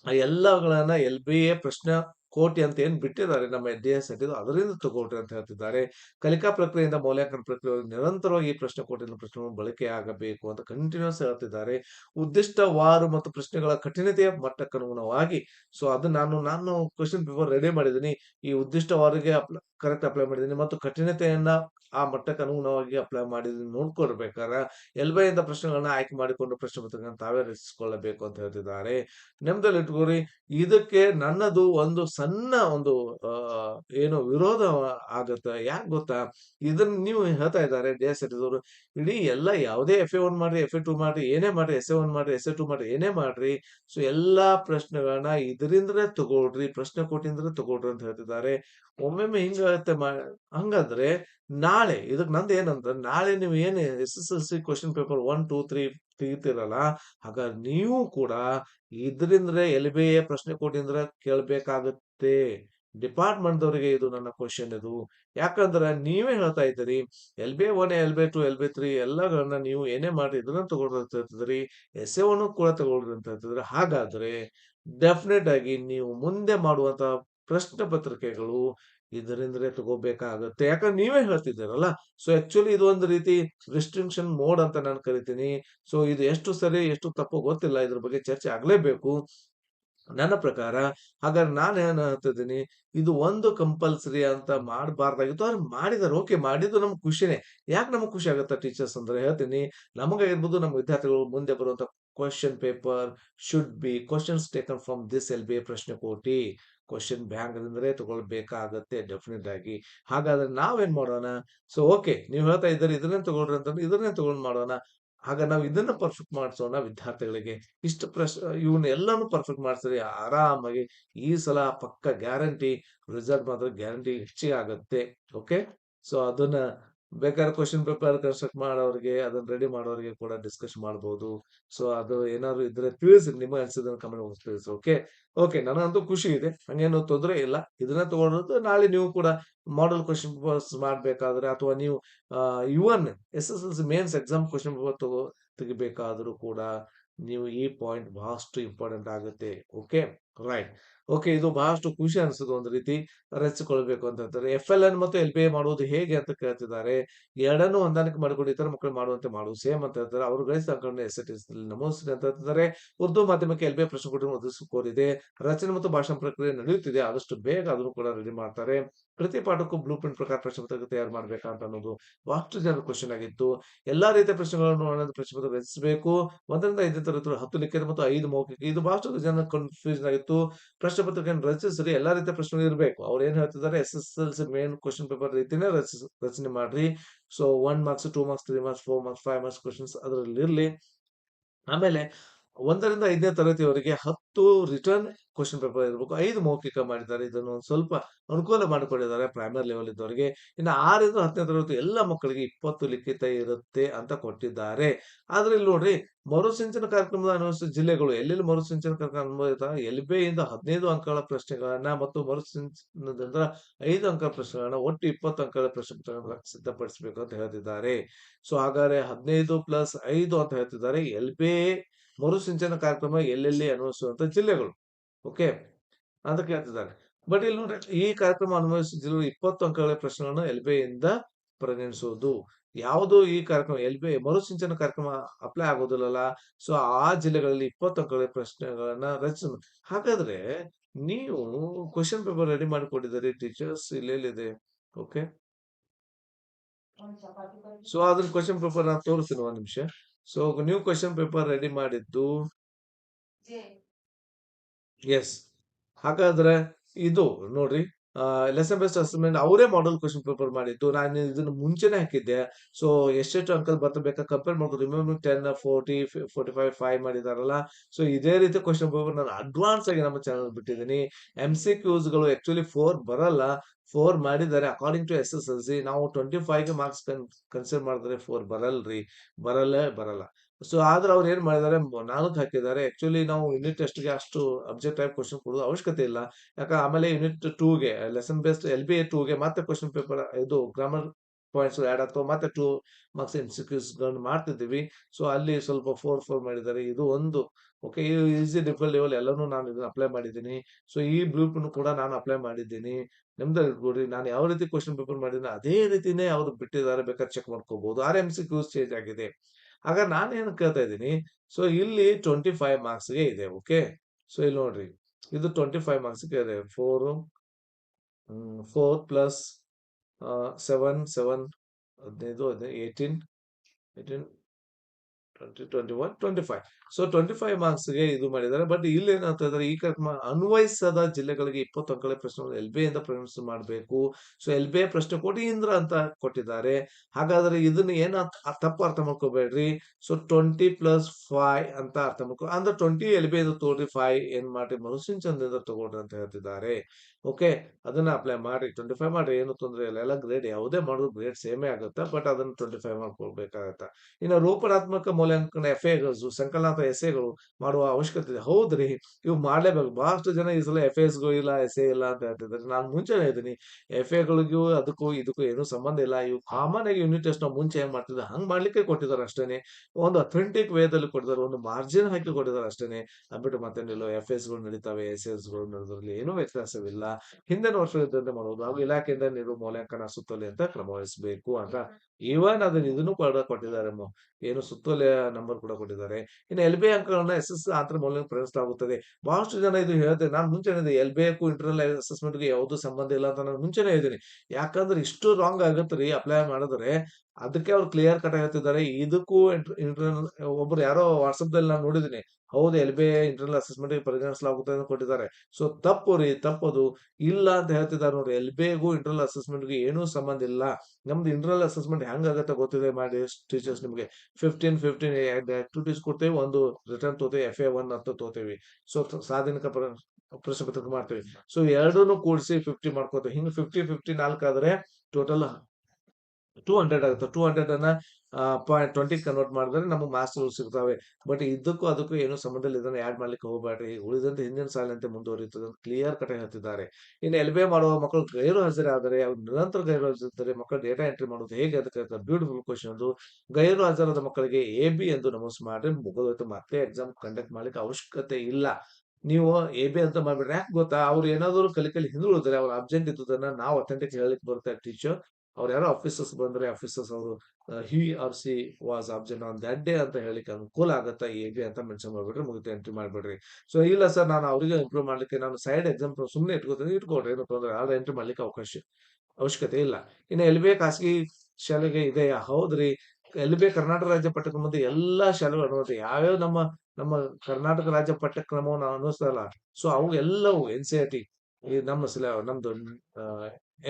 ಆ ಎಲ್ಲಗಳನ್ನ ಎಲ್ ಬಿ ಎ ಪ್ರಶ್ನೆ ಕೋಟಿ ಅಂತ ಏನ್ ಬಿಟ್ಟಿದ್ದಾರೆ ನಮ್ಮ ಡಿ ಎಸ್ ಅದರಿಂದ ತಗೊಳ್ರಿ ಅಂತ ಹೇಳ್ತಿದ್ದಾರೆ. ಕಲಿಕಾ ಪ್ರಕ್ರಿಯೆಯಿಂದ ಮೌಲ್ಯಾಂಕನ ಪ್ರಕ್ರಿಯೆ ನಿರಂತರವಾಗಿ ಪ್ರಶ್ನೆ ಕೋಟಿನ ಪ್ರಶ್ನೆಗಳು ಬಳಕೆ ಆಗಬೇಕು ಅಂತ ಕಂಟಿನ್ಯೂಸ್ ಹೇಳ್ತಿದ್ದಾರೆ. ಉದ್ದಿಷ್ಟವಾರು ಮತ್ತು ಪ್ರಶ್ನೆಗಳ ಕಠಿಣತೆಯ ಮಟ್ಟಕ್ಕನುಗುಣವಾಗಿ ಸೊ ಅದು ನಾನು ನಾನು ಕ್ವಶನ್ ಪೇಪರ್ ರೆಡಿ ಮಾಡಿದ್ದೀನಿ. ಈ ಉದ್ದಿಷ್ಟವಾರಿಗೆ ಕರೆಕ್ಟ್ ಅಪ್ಲೈ ಮಾಡಿದ್ದೀನಿ ಮತ್ತು ಕಠಿಣತೆಯನ್ನ ಆ ಮಟ್ಟಕ್ಕೆ ಅನುಗುಣವಾಗಿ ಅಪ್ಲೈ ಮಾಡಿದ್ದೀನಿ ನೋಡ್ಕೊಳ್ಬೇಕಾರ ಎಲ್ಬೈಯಿಂದ ಪ್ರಶ್ನೆಗಳನ್ನ ಆಯ್ಕೆ ಮಾಡಿಕೊಂಡು ಪ್ರಶ್ನೆ ಪತ್ರಗಳನ್ನ ತಾವೇ ರಚಿಸಿಕೊಳ್ಳಬೇಕು ಅಂತ ಹೇಳ್ತಿದ್ದಾರೆ. ನೆಮ್ಮದಲ್ಲಿ ಇಟ್ಕೋರಿ ಇದಕ್ಕೆ ನನ್ನದು ಒಂದು ಸಣ್ಣ ಒಂದು ಏನು ವಿರೋಧ ಆಗತ್ತೆ. ಯಾಕೆ ಗೊತ್ತಾ? ಇದನ್ನ ನೀವು ಹೇಳ್ತಾ ಇದ್ದಾರೆ ಡಿ ಎಸ್ ಅವರು ಇಡೀ ಎಲ್ಲ ಯಾವುದೇ ಎಫ್ ಎ ಒನ್ ಮಾಡ್ರಿ ಎಫ್ ಎ ಟು ಮಾಡ್ರಿ, ಏನೇ ಮಾಡ್ರಿ ಎಸ್ ಎ ಒನ್ ಮಾಡ್ರಿ ಎಸ್ ಎ ಟು ಮಾಡ್ರಿ, ಏನೇ ಮಾಡ್ರಿ ಸೊ ಎಲ್ಲಾ ಪ್ರಶ್ನೆಗಳನ್ನ ಇದರಿಂದಲೇ ತಗೊಳ್ರಿ, ಪ್ರಶ್ನೆ ಕೊಟ್ಟಿಂದ್ರೆ ತಗೊಳ್ರಿ ಅಂತ ಹೇಳ್ತಿದ್ದಾರೆ. ಒಮ್ಮೊಮ್ಮೆ ಹಂಗಂದ್ರೆ ಹಂಗಾದ್ರೆ ನಾಳೆ, ಇದಕ್ ನಂದು ಏನಂದ್ರೆ ನಾಳೆ ನೀವು ಏನ್ S S L C question paper one two three ತೆಗಿತೀರಲ್ಲ ಹಾಗಾದ್ರೆ ನೀವು ಕೂಡ ಇದರಿಂದ ಎಲ್ ಪ್ರಶ್ನೆ ಕೊಟ್ಟಿಂದ್ರೆ ಕೇಳ್ಬೇಕಾಗತ್ತೆ. ಡಿಪಾರ್ಟ್ಮೆಂಟ್ ದವರಿಗೆ ಇದು ನನ್ನ ಕ್ವಶನ್ ಇದು. ಯಾಕಂದ್ರೆ ನೀವೇ ಹೇಳ್ತಾ ಇದ್ದೀರಿ, L B one, L B two, L B three ಎಲ್ಲಗಳನ್ನ ನೀವು ಏನೇ ಮಾಡಿ ಇದನ್ನ ತಗೊಳ್ರಿ ಅಂತ ಎಸ್ ಎ ಒನ್ ಕೂಡ ಹೇಳ್ತಿದ್ರೆ ಹಾಗಾದ್ರೆ ಡೆಫಿನೆಟ್ ಆಗಿ ನೀವು ಮುಂದೆ ಮಾಡುವಂತ ಪ್ರಶ್ನೆ ಪತ್ರಿಕೆಗಳು ಇದರಿಂದಲೇ ತಗೋಬೇಕಾಗುತ್ತೆ. ಯಾಕಂದ್ರೆ ನೀವೇ ಹೇಳ್ತಿದ್ದೀರಲ್ಲ ಸೊ ಆಕ್ಚುಲಿ ಇದು ಒಂದು ರೀತಿ ರಿಸ್ಟ್ರಿಕ್ಷನ್ ಮೋಡ್ ಅಂತ ನಾನು ಕರಿತೀನಿ. ಸೊ ಇದು ಎಷ್ಟು ಸರಿ, ಎಷ್ಟು ತಪ್ಪು ಗೊತ್ತಿಲ್ಲ, ಇದ್ರ ಬಗ್ಗೆ ಚರ್ಚೆ ಆಗಲೇಬೇಕು. ನನ್ನ ಪ್ರಕಾರ, ಹಾಗಾದ್ರೆ ನಾನು ಏನು ಹೇಳ್ತಿದ್ದೀನಿ, ಇದು ಒಂದು ಕಂಪಲ್ಸರಿ ಅಂತ ಮಾಡಬಾರ್ದಾಗಿತ್ತು ಅವ್ರು ಮಾಡಿದಾರೆ ಓಕೆ ಮಾಡಿದ್ದು ನಮ್ಗೆ ಖುಷಿನೇ. ಯಾಕೆ ನಮ್ಗೆ ಖುಷಿ ಆಗುತ್ತೆ ಟೀಚರ್ಸ್ ಅಂದ್ರೆ? ಹೇಳ್ತೀನಿ, ನಮಗಾಗಿರ್ಬೋದು ನಮ್ಮ ವಿದ್ಯಾರ್ಥಿಗಳು ಮುಂದೆ ಬರುವಂತ question paper should be questions taken from this L B ಪ್ರಶ್ನೆ ಕೋಟಿ. ಕ್ವಶನ್ ಬ್ಯಾಂಕ್ ಅಂದ್ರೆ ತಗೊಳ್ಬೇಕಾಗತ್ತೆ ಡೆಫಿನೆಟ್ ಆಗಿ. ಹಾಗಾದ್ರೆ ನಾವೇನ್ ಮಾಡೋಣ? ಸೊ ಓಕೆ ನೀವು ಹೇಳ್ತಾ ಇದ್ದಾರೆ, ಇದನ್ನೇ ತಗೊಳ್ರಿ ಅಂತಂದ್ರೆ ಇದನ್ನೇ ತಗೊಂಡ್ ಮಾಡೋಣ. ಆಗ ನಾವು ಇದನ್ನ ಪರ್ಫೆಕ್ಟ್ ಮಾಡಿಸೋಣ ವಿದ್ಯಾರ್ಥಿಗಳಿಗೆ. ಇಷ್ಟು ಪ್ರಶ್ ಇವನ್ನ ಎಲ್ಲಾನು ಪರ್ಫೆಕ್ಟ್ ಮಾಡಿಸ್ರಿ ಆರಾಮಾಗಿ ಈ ಸಲ ಪಕ್ಕ ಗ್ಯಾರಂಟಿ ರಿಸಲ್ಟ್ ಮಾತ್ರ ಗ್ಯಾರಂಟಿ ಹೆಚ್ಚಿಗೆ ಆಗುತ್ತೆ ಓಕೆ ಸೊ ಅದನ್ನ ಬೇಕಾದ್ರೆ ಕ್ವಶನ್ ಪೇಪರ್ ಕನ್ಸ್ಟ್ರಕ್ಟ್ ಮಾಡೋರಿಗೆ, ಅದನ್ನ ರೆಡಿ ಮಾಡೋರಿಗೆ ಕೂಡ ಡಿಸ್ಕಸ್ ಮಾಡಬಹುದು ಸೊ ಅದು ಏನಾದ್ರು ಇದ್ರೆ ತಿಳಿಸಿ, ನಿಮ್ಮ ಅನ್ಸಿದ್ರೆ ಕಮೆಂಟ್ ತಿಳಿಸಿ ಓಕೆ ಓಕೆ ನನಗಂತೂ ಖುಷಿ ಇದೆ. ಹಂಗೇನು ತೊಂದರೆ ಇಲ್ಲ. ಇದನ್ನ ತಗೊಂಡ್ರೆ ನಾಳೆ ನೀವು ಕೂಡ ಮಾಡಲ್ ಕ್ವಶನ್ ಪೇಪರ್ಸ್ ಮಾಡ್ಬೇಕಾದ್ರೆ ಅಥವಾ ನೀವು even S S L C mains exam question paper ತಗೋ, ತೆಗಿಬೇಕಾದ್ರೂ ಕೂಡ ನೀವು ಈ ಪಾಯಿಂಟ್ ಬಹಳಷ್ಟು ಇಂಪಾರ್ಟೆಂಟ್ ಆಗುತ್ತೆ. ಓಕೆ ರೈಟ್ ಓಕೆ, ಇದು ಬಹಳಷ್ಟು ಖುಷಿ ಅನಿಸುದು ಒಂದು ರೀತಿ ರಚಿಸಿಕೊಳ್ಬೇಕು ಅಂತ ಹೇಳ್ತಾರೆ ಎಫ್ ಎಲ್ ಎನ್ ಮತ್ತು ಎಲ್ ಬಿ ಎ ಮಾಡುವುದು ಹೇಗೆ ಅಂತ ಕೇಳ್ತಿದ್ದಾರೆ. ಎರಡನ್ನು ಹೊಂದಾಣಿಕೆ ಮಾಡಿಕೊಂಡು ಇತರ ಮಕ್ಕಳು ಮಾಡುವಂತೆ ಮಾಡುವುದು ಸೇಮ್ ಅಂತ ಹೇಳ್ತಾರೆ. ಅವರು ಗಳಿಸಿದ ಅಂಕಗಳನ್ನು ಎಸ್ ಎಸ್ ನಮೂದಿಸಿದೆ ಅಂತ ಹೇಳ್ತಿದ್ದಾರೆ. ಉರ್ದು ಮಾಧ್ಯಮಕ್ಕೆ ಎಲ್ ಬಿ ಎ ಪ್ರಶ್ನೆ ಒದಗಿಸಿಕೋರಿದೆ ರಚನೆ ಮತ್ತು ಭಾಷಣ ಪ್ರಕ್ರಿಯೆ ನಡೆಯುತ್ತಿದೆ. ಆದಷ್ಟು ಬೇಗ ಅದನ್ನು ಕೂಡ ರೆಡಿ ಮಾಡ್ತಾರೆ. ಪ್ರತಿ ಪಾಠಕ್ಕೂ ಬ್ಲೂ ಪ್ರಿಂಟ್ ಪ್ರಕಾರ ಪ್ರಶ್ನೆ ಪತ್ರಿಕೆ ತಯಾರು ಅಂತ ಅನ್ನೋದು ಬಹಳಷ್ಟು ಜನರ ಕ್ವಶನ್ ಆಗಿತ್ತು. ಎಲ್ಲಾ ರೀತಿಯ ಪ್ರಶ್ನೆಗಳನ್ನು ಒಂದೊಂದು ಪ್ರಶ್ನೆ ಪತ್ರ ರಚಿಸಬೇಕು. ಒಂದರಿಂದ ಐದನೇ ತರಗತಿ ಹತ್ತು ಲಿಖಿತ ಮತ್ತು ಐದು ಮೌಖಿಕ. ಇದು ಬಹಳಷ್ಟು ಜನ ಕನ್ಫ್ಯೂಷನ್ ಆಗಿತ್ತು. ಪ್ರಶ್ನೆ ಪತ್ರಿಕೆಯನ್ನು ರಚಿಸ್ರಿ, ಎಲ್ಲಾ ರೀತಿಯ ಪ್ರಶ್ನೆಗಳು ಇರಬೇಕು. ಅವ್ರು ಏನ್ ಹೇಳ್ತಿದ್ದಾರೆ? S S L C main question paper ರೀತಿನೇ ರಚಿಸ್, ರಚನೆ ಮಾಡ್ರಿ. So one marks two marks three marks four marks five marks questions ಅದರಲ್ಲಿ ಇರಲಿ ಆಮೇಲೆ ಒಂದರಿಂದ ಐದನೇ ತರಗತಿಯವರೆಗೆ ಹತ್ತು ರಿಟರ್ನ್ ಕ್ವಶನ್ ಪೇಪರ್ ಇರಬೇಕು. ಐದು ಮೌಖಿಕ ಮಾಡಿದ್ದಾರೆ. ಇದನ್ನು ಒಂದು ಸ್ವಲ್ಪ ಅನುಕೂಲ ಮಾಡಿಕೊಂಡಿದ್ದಾರೆ ಪ್ರೈಮರಿ ಲೆವೆಲ್ ಇದ್ದವರಿಗೆ. ಇನ್ನು ಆರಿಂದ ಹತ್ತನೇ ತರಗತಿ ಎಲ್ಲ ಮಕ್ಕಳಿಗೆ ಇಪ್ಪತ್ತು ಲಿಖಿತ ಇರುತ್ತೆ ಅಂತ ಕೊಟ್ಟಿದ್ದಾರೆ. ಆದ್ರೆ ಇಲ್ಲಿ ನೋಡ್ರಿ, ಮರುಸಿಂಚನ ಕಾರ್ಯಕ್ರಮದ ಅನ್ವಯಿಸಿದ ಜಿಲ್ಲೆಗಳು ಎಲ್ಲೆಲ್ಲಿ ಮರುಸಿಂಚನ ಕಾರ್ಯಕ್ರಮ ಎಲ್ಬೆಯಿಂದ ಹದಿನೈದು ಅಂಕಗಳ ಪ್ರಶ್ನೆಗಳನ್ನ ಮತ್ತು ಮರುಸಿಂಚನದಿಂದ ಐದು ಅಂಕ ಪ್ರಶ್ನೆಗಳನ್ನ ಒಟ್ಟು ಇಪ್ಪತ್ತು ಅಂಕಗಳ ಪ್ರಶ್ನೆ ಪತ್ರಗಳನ್ನ ಸಿದ್ಧಪಡಿಸಬೇಕು ಅಂತ ಹೇಳ್ತಿದ್ದಾರೆ. ಸೊ ಹಾಗಾದ್ರೆ ಹದಿನೈದು ಪ್ಲಸ್ ಐದು ಅಂತ ಹೇಳ್ತಿದ್ದಾರೆ. ಎಲ್ಬೆ ಮರುಸಿಂಚನ ಕಾರ್ಯಕ್ರಮ ಎಲ್ಲೆಲ್ಲಿ ಅನ್ವಯಿಸುವಂತ ಜಿಲ್ಲೆಗಳು. ಓಕೆ ಅಂತ ಕೇಳ್ತಿದ್ದಾರೆ ಬಟ್ ಇಲ್ಲಿ ನೋಡ್ರಿ ಈ ಕಾರ್ಯಕ್ರಮ ಅನ್ವಯಿಸಿದ ಜಿಲ್ಲೆಗಳು ಇಪ್ಪತ್ತು ಅಂಕಗಳ ಪ್ರಶ್ನೆಗಳನ್ನು ಎಲ್ಬೆ ಇಂದ ಪರಿಗಣಿಸುವುದು ಯಾವುದು ಈ ಕಾರ್ಯಕ್ರಮ ಎಲ್ ಬೇ ಮರುಸಿಂಚನ ಕಾರ್ಯಕ್ರಮ ಅಪ್ಲೈ ಆಗೋದಿಲ್ಲಲ್ಲ. ಸೊ ಆ ಜಿಲ್ಲೆಗಳಲ್ಲಿ ಇಪ್ಪತ್ತು ಅಂಕಗಳ ಪ್ರಶ್ನೆಗಳನ್ನ ರಚಿಸ ಹಾಗಾದ್ರೆ ನೀವು ಕ್ವಶನ್ ಪೇಪರ್ ರೆಡಿ ಮಾಡಿಕೊಟ್ಟಿದ್ದೀರಿ ಟೀಚರ್ಸ್ ಇಲ್ಲೆಲ್ಲಿದೆ? ಓಕೆ ಸೊ ಅದನ್ನ ಕ್ವಶನ್ ಪೇಪರ್ ನಾನು ತೋರಿಸ್ತೀನಿ ಒಂದ್ ನಿಮಿಷ. ಸೊ ನೀವು ಕ್ವಶನ್ ಪೇಪರ್ ರೆಡಿ ಮಾಡಿದ್ದು. ಎಸ್ ಹಾಗಾದ್ರೆ ಇದು ನೋಡ್ರಿ. ಲೆಸನ್ ಬೆಸ್ಟ್ ಅಸೈನ್ಮೆಂಟ್ ಅವರೇ ಮಾಡಲ್ ಕ್ವಶನ್ ಪೇಪರ್ ಮಾಡಿದ್ದು. ನಾನು ಇದನ್ನ ಮುಂಚೆನೆ ಹಾಕಿದ್ದೆ. ಸೊ ಎಷ್ಟೆಷ್ಟು ಅಂಕಲ್ ಬರ್ತಬೇಕಾ ಕಂಪೇರ್ ಮಾಡ್ಕೊಂಡು remember ten forty forty five five ಮಾಡಿದಾರಲ್ಲ. ಸೊ ಇದೇ ರೀತಿ ಕ್ವಶನ್ ಪೇಪರ್ ನಾನು ಅಡ್ವಾನ್ಸ್ ಆಗಿ ನಮ್ಮ ಚಾನಲ್ ಬಿಟ್ಟಿದ್ದೀನಿ. ಎಂ ಸಿ ಕ್ಯೂಸ್ಗಳು ಆಕ್ಚುಲಿ ಫೋರ್ ಬರಲ್ಲ. ಫೋರ್ ಮಾಡಿದ್ದಾರೆ. According to S S L C ನಾವು ಟ್ವೆಂಟಿ ಫೈವ್ಗೆ ಮಾರ್ಕ್ಸ್ ಕನ್ ಕನ್ಸಿಡರ್ ಮಾಡಿದ್ರೆ ಫೋರ್ ಬರಲ್ರಿ. ಬರಲ್ಲೇ ಬರಲ್ಲ. ಸೊ ಆದ್ರೆ ಅವ್ರು ಏನ್ ಮಾಡಿದ್ದಾರೆ? ನಾಲ್ಕು ಹಾಕಿದ್ದಾರೆ. ಆಕ್ಚುಲಿ ನಾವು ಯೂನಿಟ್ ಟೆಸ್ಟ್ಗೆ ಅಷ್ಟು ಅಬ್ಜೆಕ್ಟ್ ಟೈಪ್ ಕ್ವಶನ್ ಕೊಡೋದು ಅವಶ್ಯಕತೆ ಇಲ್ಲ. ಯಾಕಂದ್ರೆ ಆಮೇಲೆ unit ಟೂಗೆ lesson based L B A ಟೂಗೆ ಮತ್ತೆ ಕ್ವಶನ್ ಪೇಪರ್ ಇದು ಗ್ರಾಮರ್ ಪಾಯಿಂಟ್ಸ್ ಆಡ್ ಆಗ್ತಾವ. ಮತ್ತೆ ಟೂ ಮಾರ್ಕ್ಸ್ ಇನ್ಸಿಕ್ಯೂಸ್ ಮಾಡ್ತಿದ್ದೀವಿ. ಸೊ ಅಲ್ಲಿ ಸ್ವಲ್ಪ ಫೋರ್ ಫೋರ್ ಮಾಡಿದ್ದಾರೆ. ಇದು ಒಂದು. ಓಕೆ ಈಸಿ ಡಿಫಿಕಲ್ಟ್ ಲೆವೆಲ್ ಎಲ್ಲನೂ ನಾನು ಇದನ್ನ ಅಪ್ಲೈ ಮಾಡಿದ್ದೀನಿ. ಸೊ ಈ ಗ್ರೂಪ್ ಕೂಡ ನಾನು ಅಪ್ಲೈ ಮಾಡಿದ್ದೀನಿ. ನಿಮ್ದು ಇಟ್ಕೊಡ್ರಿ ನಾನು ಯಾವ ರೀತಿ ಕ್ವಶನ್ ಪೇಪರ್ ಮಾಡಿದ್ದೀನಿ ಅದೇ ರೀತಿನೇ ಅವ್ರು ಬಿಟ್ಟಿದ್ದಾರೆ. ಬೇಕಾದ್ರೆ ಚೆಕ್ ಮಾಡ್ಕೋಬಹುದು R M C Qs change ಆಗಿದೆ. ಹಾಗಾದ್ರೆ ನಾನು ಏನು ಕೇಳ್ತಾ ಇದ್ದೀನಿ ಸೊ ಇಲ್ಲಿ ಟ್ವೆಂಟಿ ಫೈವ್ ಮಾರ್ಕ್ಸ್ಗೆ ಇದೆ ಓಕೆ ಸೊ ಇಲ್ಲಿ ನೋಡ್ರಿ, ಇದು ಟ್ವೆಂಟಿ ಫೈವ್ ಮಾರ್ಕ್ಸ್ಗೆ ಇದೆ. Four four plus seven seven ಹದಿನೈದು ಹದಿನೈದು eighteen eighteen twenty twenty one twenty five so twenty five ಮಾರ್ಕ್ಸ್ಗೆ ಇದು ಮಾಡಿದ್ದಾರೆ. ಬಟ್ ಇಲ್ಲಿ ಏನಂತ ಇದ್ದಾರೆ? ಈ ಕಾರ್ಯಕ್ರಮ ಅನ್ವಯಿಸದ ಜಿಲ್ಲೆಗಳಿಗೆ ಇಪ್ಪತ್ತು ಪ್ರಶ್ನೆಗಳು ಪ್ರಶ್ನೆ ಎಲ್ ಬಿ ಇಂದ ಪ್ರಶ್ನೆ ಮಾಡಬೇಕು. ಸೊ ಎಲ್ ಬಿ ಪ್ರಶ್ನೆ ಕೋಟಿಯಿಂದ ಅಂತ ಕೊಟ್ಟಿದ್ದಾರೆ. ಹಾಗಾದ್ರೆ ಇದನ್ನ ಏನ ತಪ್ಪು ಅರ್ಥ ಮಾಡ್ಕೋಬೇಡ್ರಿ. ಸೊ ಟ್ವೆಂಟಿ ಪ್ಲಸ್ ಫೈವ್ ಅಂತ ಅರ್ಥ ಮಾಡ್ಕೊ, ಅಂದ್ರೆ ಟ್ವೆಂಟಿ ಎಲ್ ಬಿ ಇಂದ ತೋರಿ ಫೈವ್ ಏನ್ ಮಾಡಿ ಮರುಸಿಂಚನದಿಂದ ತಗೊಳ್ರಿ ಅಂತ ಹೇಳ್ತಿದ್ದಾರೆ. ಓಕೆ ಅದನ್ನ ಅಪ್ಲೈ ಮಾಡಿ ಟ್ವೆಂಟಿ ಫೈವ್ ಮಾಡ್ರಿ. ಏನು ತೊಂದರೆ ಇಲ್ಲ. ಎಲ್ಲ ಗ್ರೇಡ್ ಯಾವುದೇ ಮಾಡೋದು ಗ್ರೇಡ್ ಸೇಮೇ ಆಗುತ್ತೆ. ಬಟ್ ಅದನ್ನ ಟ್ವೆಂಟಿ ಫೈವ್ ಮಾಡ್ಕೊಳ್ಬೇಕಾಗತ್ತೆ. ಇನ್ನು ರೂಪನಾತ್ಮಕ ಮೌಲ್ಯಾಂಕನ ಎಫ್ ಎಸ್ ಎಸೆಗಳು ಮಾಡುವ ಅವಶ್ಯಕತೆ ಇದೆ. ಹೌದ್ರಿ, ಇವು ಮಾಡಲೇಬೇಕು. ಬಹಳಷ್ಟು ಜನ ಈ ಸಲ ಎಫ್ ಎಸ್ಗೂ ಇಲ್ಲ, ಎಸೆ ಇಲ್ಲ ಅಂತ ಹೇಳ್ತಿದ್ದಾರೆ. ನಾನು ಮುಂಚೆ ಇದ್ದೀನಿ ಎಫ್ ಎಗಳಿಗೂ ಅದಕ್ಕೂ ಇದಕ್ಕೂ ಏನೂ ಸಂಬಂಧ ಇಲ್ಲ. ಇವು ಕಾಮನ್ ಆಗಿ ಯೂನಿಟ್ ಟೆಸ್ಟ್ ನಾವು ಮುಂಚೆ ಏನ್ ಮಾಡ್ತಿದ್ದೆ ಹಂಗೆ ಮಾಡ್ಲಿಕ್ಕೆ ಕೊಟ್ಟಿದ್ದಾರೆ ಅಷ್ಟೇನೆ. ಒಂದು ಅಥೆಂಟಿಕ್ ವೇದಲ್ಲಿ ಕೊಟ್ಟಿದ್ದಾರೆ, ಒಂದು ಮಾರ್ಜಿನ್ ಹಾಕಿ ಕೊಟ್ಟಿದ್ದಾರೆ ಅಷ್ಟೇನೆ. ಅದ್ಬಿಟ್ಟು ಮತ್ತೇನಿಲ್ಲ ಎಫ್ ಎಸ್ಗಳು ನಡೀತಾವೆ ಎಸ್ ಎಸ್ಗಳು ನಡೆದ್ರಲ್ಲಿ ಏನೂ ವ್ಯತ್ಯಾಸವಿಲ್ಲ. ಹಿಂದಿನ ವರ್ಷದಿಂದ ಮಾಡುವುದು ಹಾಗೂ ಇಲಾಖೆಯಿಂದ ನೀರು ಮೌಲ್ಯಾಂಕನ ಸುತ್ತೋಲೆ ಅಂತ ಕ್ರಮ ವಹಿಸಬೇಕು ಅಂತ ಇವನ್ ಅದನ್ನ ಇದನ್ನು ಕೂಡ ಕೊಟ್ಟಿದ್ದಾರೆ ಏನು ಸುತ್ತೋಲೆ ನಂಬರ್ ಕೂಡ ಕೊಟ್ಟಿದ್ದಾರೆ. ಇನ್ನು ಎಲ್ ಬಿ ಅಂಕಗಳನ್ನ ಎಸ್ ಎಸ್ ಆಂತರ ಮೌಲ್ಯ ಪ್ರಯೋಗಿಸಲಾಗುತ್ತದೆ ಬಹಳಷ್ಟು ಜನ ಇದು ಹೇಳ್ತಾರೆ, ನಾನು ಮುಂಚೆನೆ ಎಲ್ ಬಿ ಇಂಟರ್ನಲ್ ಅಸೆಸ್ಮೆಂಟ್ಗೆ ಯಾವುದೂ ಯಾವ್ದು ಸಂಬಂಧ ಇಲ್ಲ ಅಂತ ನಾನು ಮುಂಚೆನೇ ಹೇಳಿದ್ದೀನಿ. ಯಾಕಂದ್ರೆ ಇಷ್ಟು ರಾಂಗ್ ಆಗುತ್ತೆ ರೀ ಅಪ್ಲೈ ಮಾಡಿದ್ರೆ ಅದಕ್ಕೆ ಅವ್ರು ಕ್ಲಿಯರ್ ಕಟ್ ಹೇಳ್ತಿದ್ದಾರೆ. ಇದಕ್ಕೂ ಇಂಟರ್ನಲ್ ಒಬ್ರು ಯಾರೋ ವಾಟ್ಸಪ್ ದಲ್ಲಿ ನಾನು ನೋಡಿದ್ದೀನಿ ಹೌದು ಎಲ್ ಬಿ ಇಂಟರ್ನಲ್ ಅಸೆಸ್ಮೆಂಟ್ ಪರಿಗಣಿಸಲಾಗುತ್ತೆ ಅಂತ ಕೊಟ್ಟಿದ್ದಾರೆ. ಸೊ ತಪ್ಪು ರೀ, ತಪ್ಪದು. ಇಲ್ಲ ಅಂತ ಹೇಳ್ತಿದ್ದಾರೆ ನೋಡ್ರಿ. ಎಲ್ ಬಿಗೂ ಇಂಟರ್ನಲ್ ಅಸೆಸ್ಮೆಂಟ್ಗೆ ಏನೂ ಸಂಬಂಧ ಇಲ್ಲ. ನಮ್ದು ಇಂಟರ್ನಲ್ ಅಸೆಸ್ಮೆಂಟ್ ಹೆಂಗಾಗತ್ತೆ ಗೊತ್ತಿದೆ ಮಾಡಿ ಟೀಚರ್ಸ್ ನಿಮಗೆ. ಫಿಫ್ಟೀನ್ ಫಿಫ್ಟೀನ್ ಆಕ್ಟಿವಿಟೀಸ್ ಕೊಡ್ತೇವೆ. ಒಂದು ರಿಟರ್ನ್ ತೋತೇವೆ ಎಫ್ ಎ ಒನ್ ಅಂತ ತೋತೇವಿ. ಸೊ, ಸಾಧನಿಕ ಪ್ರಶ್ನೆ ಪತ್ರಿಕೆ ಮಾಡ್ತೇವೆ. ಸೊ ಎರಡೂ ಕೂಡಿಸಿ ಫಿಫ್ಟಿ ಮಾಡ್ಕೋತೇವೆ. ಹಿಂಗೆ ಫಿಫ್ಟಿ ಫಿಫ್ಟಿ ನಾಲ್ಕು ಆದ್ರೆ ಟೋಟಲ್ ಟೂ ಹಂಡ್ರೆಡ್ ಆಗುತ್ತೆ. ಟೂ ಹಂಡ್ರೆಡ್ ಅನ್ನ ಪಾಯಿಂಟ್ ಟ್ವೆಂಟಿ ಕನ್ವರ್ಟ್ ಮಾಡಿದ್ರೆ ನಮಗೆ ಮಾರ್ಕ್ಸ್ ಸಿಗ್ತವೆ. ಬಟ್ ಇದಕ್ಕೂ ಅದಕ್ಕೂ ಏನು ಸಂಬಂಧ ಇಲ್ಲ. ಇದನ್ನ ಆಡ್ ಮಾಡ್ಲಿಕ್ಕೆ ಹೋಗಬೇಡ್ರಿ. ಉಳಿದಂತೆ ಹಿಂದಿನ ಸಾಲಿನಂತೆ ಮುಂದುವರಿಯುತ್ತದೆ ಕ್ಲಿಯರ್ ಕಟ್ ಹೇಳ್ತಿದ್ದಾರೆ. ಇನ್ನು ಎಲ್ ಬಿ ಮಾಡುವ ಮಕ್ಕಳು ಗೈರು ಹಾಜರಾದರೆ ನಿರಂತರ ಗೈರು ಹಾಜರಿದ್ದರೆ ಮಕ್ಕಳು ಡೇಟಾ ಎಂಟ್ರಿ ಮಾಡೋದು ಹೇಗೆ ಅದಕ್ಕೆ ಬ್ಯೂಟಿಫುಲ್ ಕ್ವಶನ್ ಅದು. ಗೈರು ಹಾಜರಾದ ಮಕ್ಕಳಿಗೆ ಎ ಬಿ ಎಂದು ನಮೂಸ್ ಮಾಡಿ ಮುಗಿದೋಯ್ತು. ಮತ್ತೆ ಎಕ್ಸಾಮ್ ಕಂಡಕ್ಟ್ ಮಾಡ್ಲಿಕ್ಕೆ ಅವಶ್ಯಕತೆ ಇಲ್ಲ. ನೀವು ಎ ಬಿ ಅಂತ ಮಾಡ್ಬಿಟ್ರೆ ಯಾಕೆ ಗೊತ್ತಾ? ಅವ್ರು ಏನಾದ್ರು ಕಲಿಕಲಿ ಹಿಂದುಳಿದ್ರೆ, ಅವ್ರ ಅಬ್ಸೆಂಟ್ ಇದ್ದದನ್ನ ನಾವು ಅಥೆಂಟಿಕ್ ಹೇಳಲಿಕ್ಕೆ ಬರುತ್ತೆ ಟೀಚರ್ ಅವ್ರು ಯಾರೋ ಆಫೀಸರ್ಸ್ ಬಂದ್ರೆ ಆಫೀಸರ್ಸ್ ಅವರು he or she was absent on that day ಅಂತ ಹೇಳಿಕ್ಕೆ ಅನುಕೂಲ ಆಗುತ್ತಾ ಹೇಗೆ ಅಂತ ಮೆನ್ಷನ್ ಮಾಡ್ಬಿಟ್ರೆ ಮುಗಿತು ಎಂಟ್ರಿ ಮಾಡ್ಬಿಡ್ರಿ. ಸೊ ಇಲ್ಲ ಸರ್, ನಾನು ಅವರಿಗೆ ಇಂಪ್ರೂವ್ ಮಾಡ್ಲಿಕ್ಕೆ, ನಾನು ಸೈಡ್ ಎಕ್ಸಾಮ್ ಸುಮ್ಮನೆ ಇಟ್ಕೋತೀನಿ ಇಟ್ಕೊಡ್ರಿ ಏನು ತೊಂದರೆ ಆದ್ರೆ ಎಂಟ್ರಿ ಮಾಡ್ಲಿಕ್ಕೆ ಅವಕಾಶ, ಅವಶ್ಯಕತೆ ಇಲ್ಲ. ಇನ್ನು ಎಲ್ ಬಿ ಖಾಸಗಿ ಶಾಲೆಗೆ ಇದೆಯಾ? ಹೌದ್ರಿ. ಎಲ್ ಬಿ ಕರ್ನಾಟಕ ರಾಜ್ಯ ಪಠ್ಯಕ್ರಮದ ಎಲ್ಲಾ ಶಾಲೆಗಳು ಅನುಮತಿ ಯಾವ್ಯಾವ ನಮ್ಮ ನಮ್ಮ ಕರ್ನಾಟಕ ರಾಜ್ಯ ಪಠ್ಯಕ್ರಮವನ್ನು ಅನುಸರಿಸಲ್ಲ ಸೊ ಅವು ಎಲ್ಲವೂ ಎನ್ ಸಿ ಆರ್ ಟಿ ನಮ್ಮ ಸಿಲ ನಮ್ದು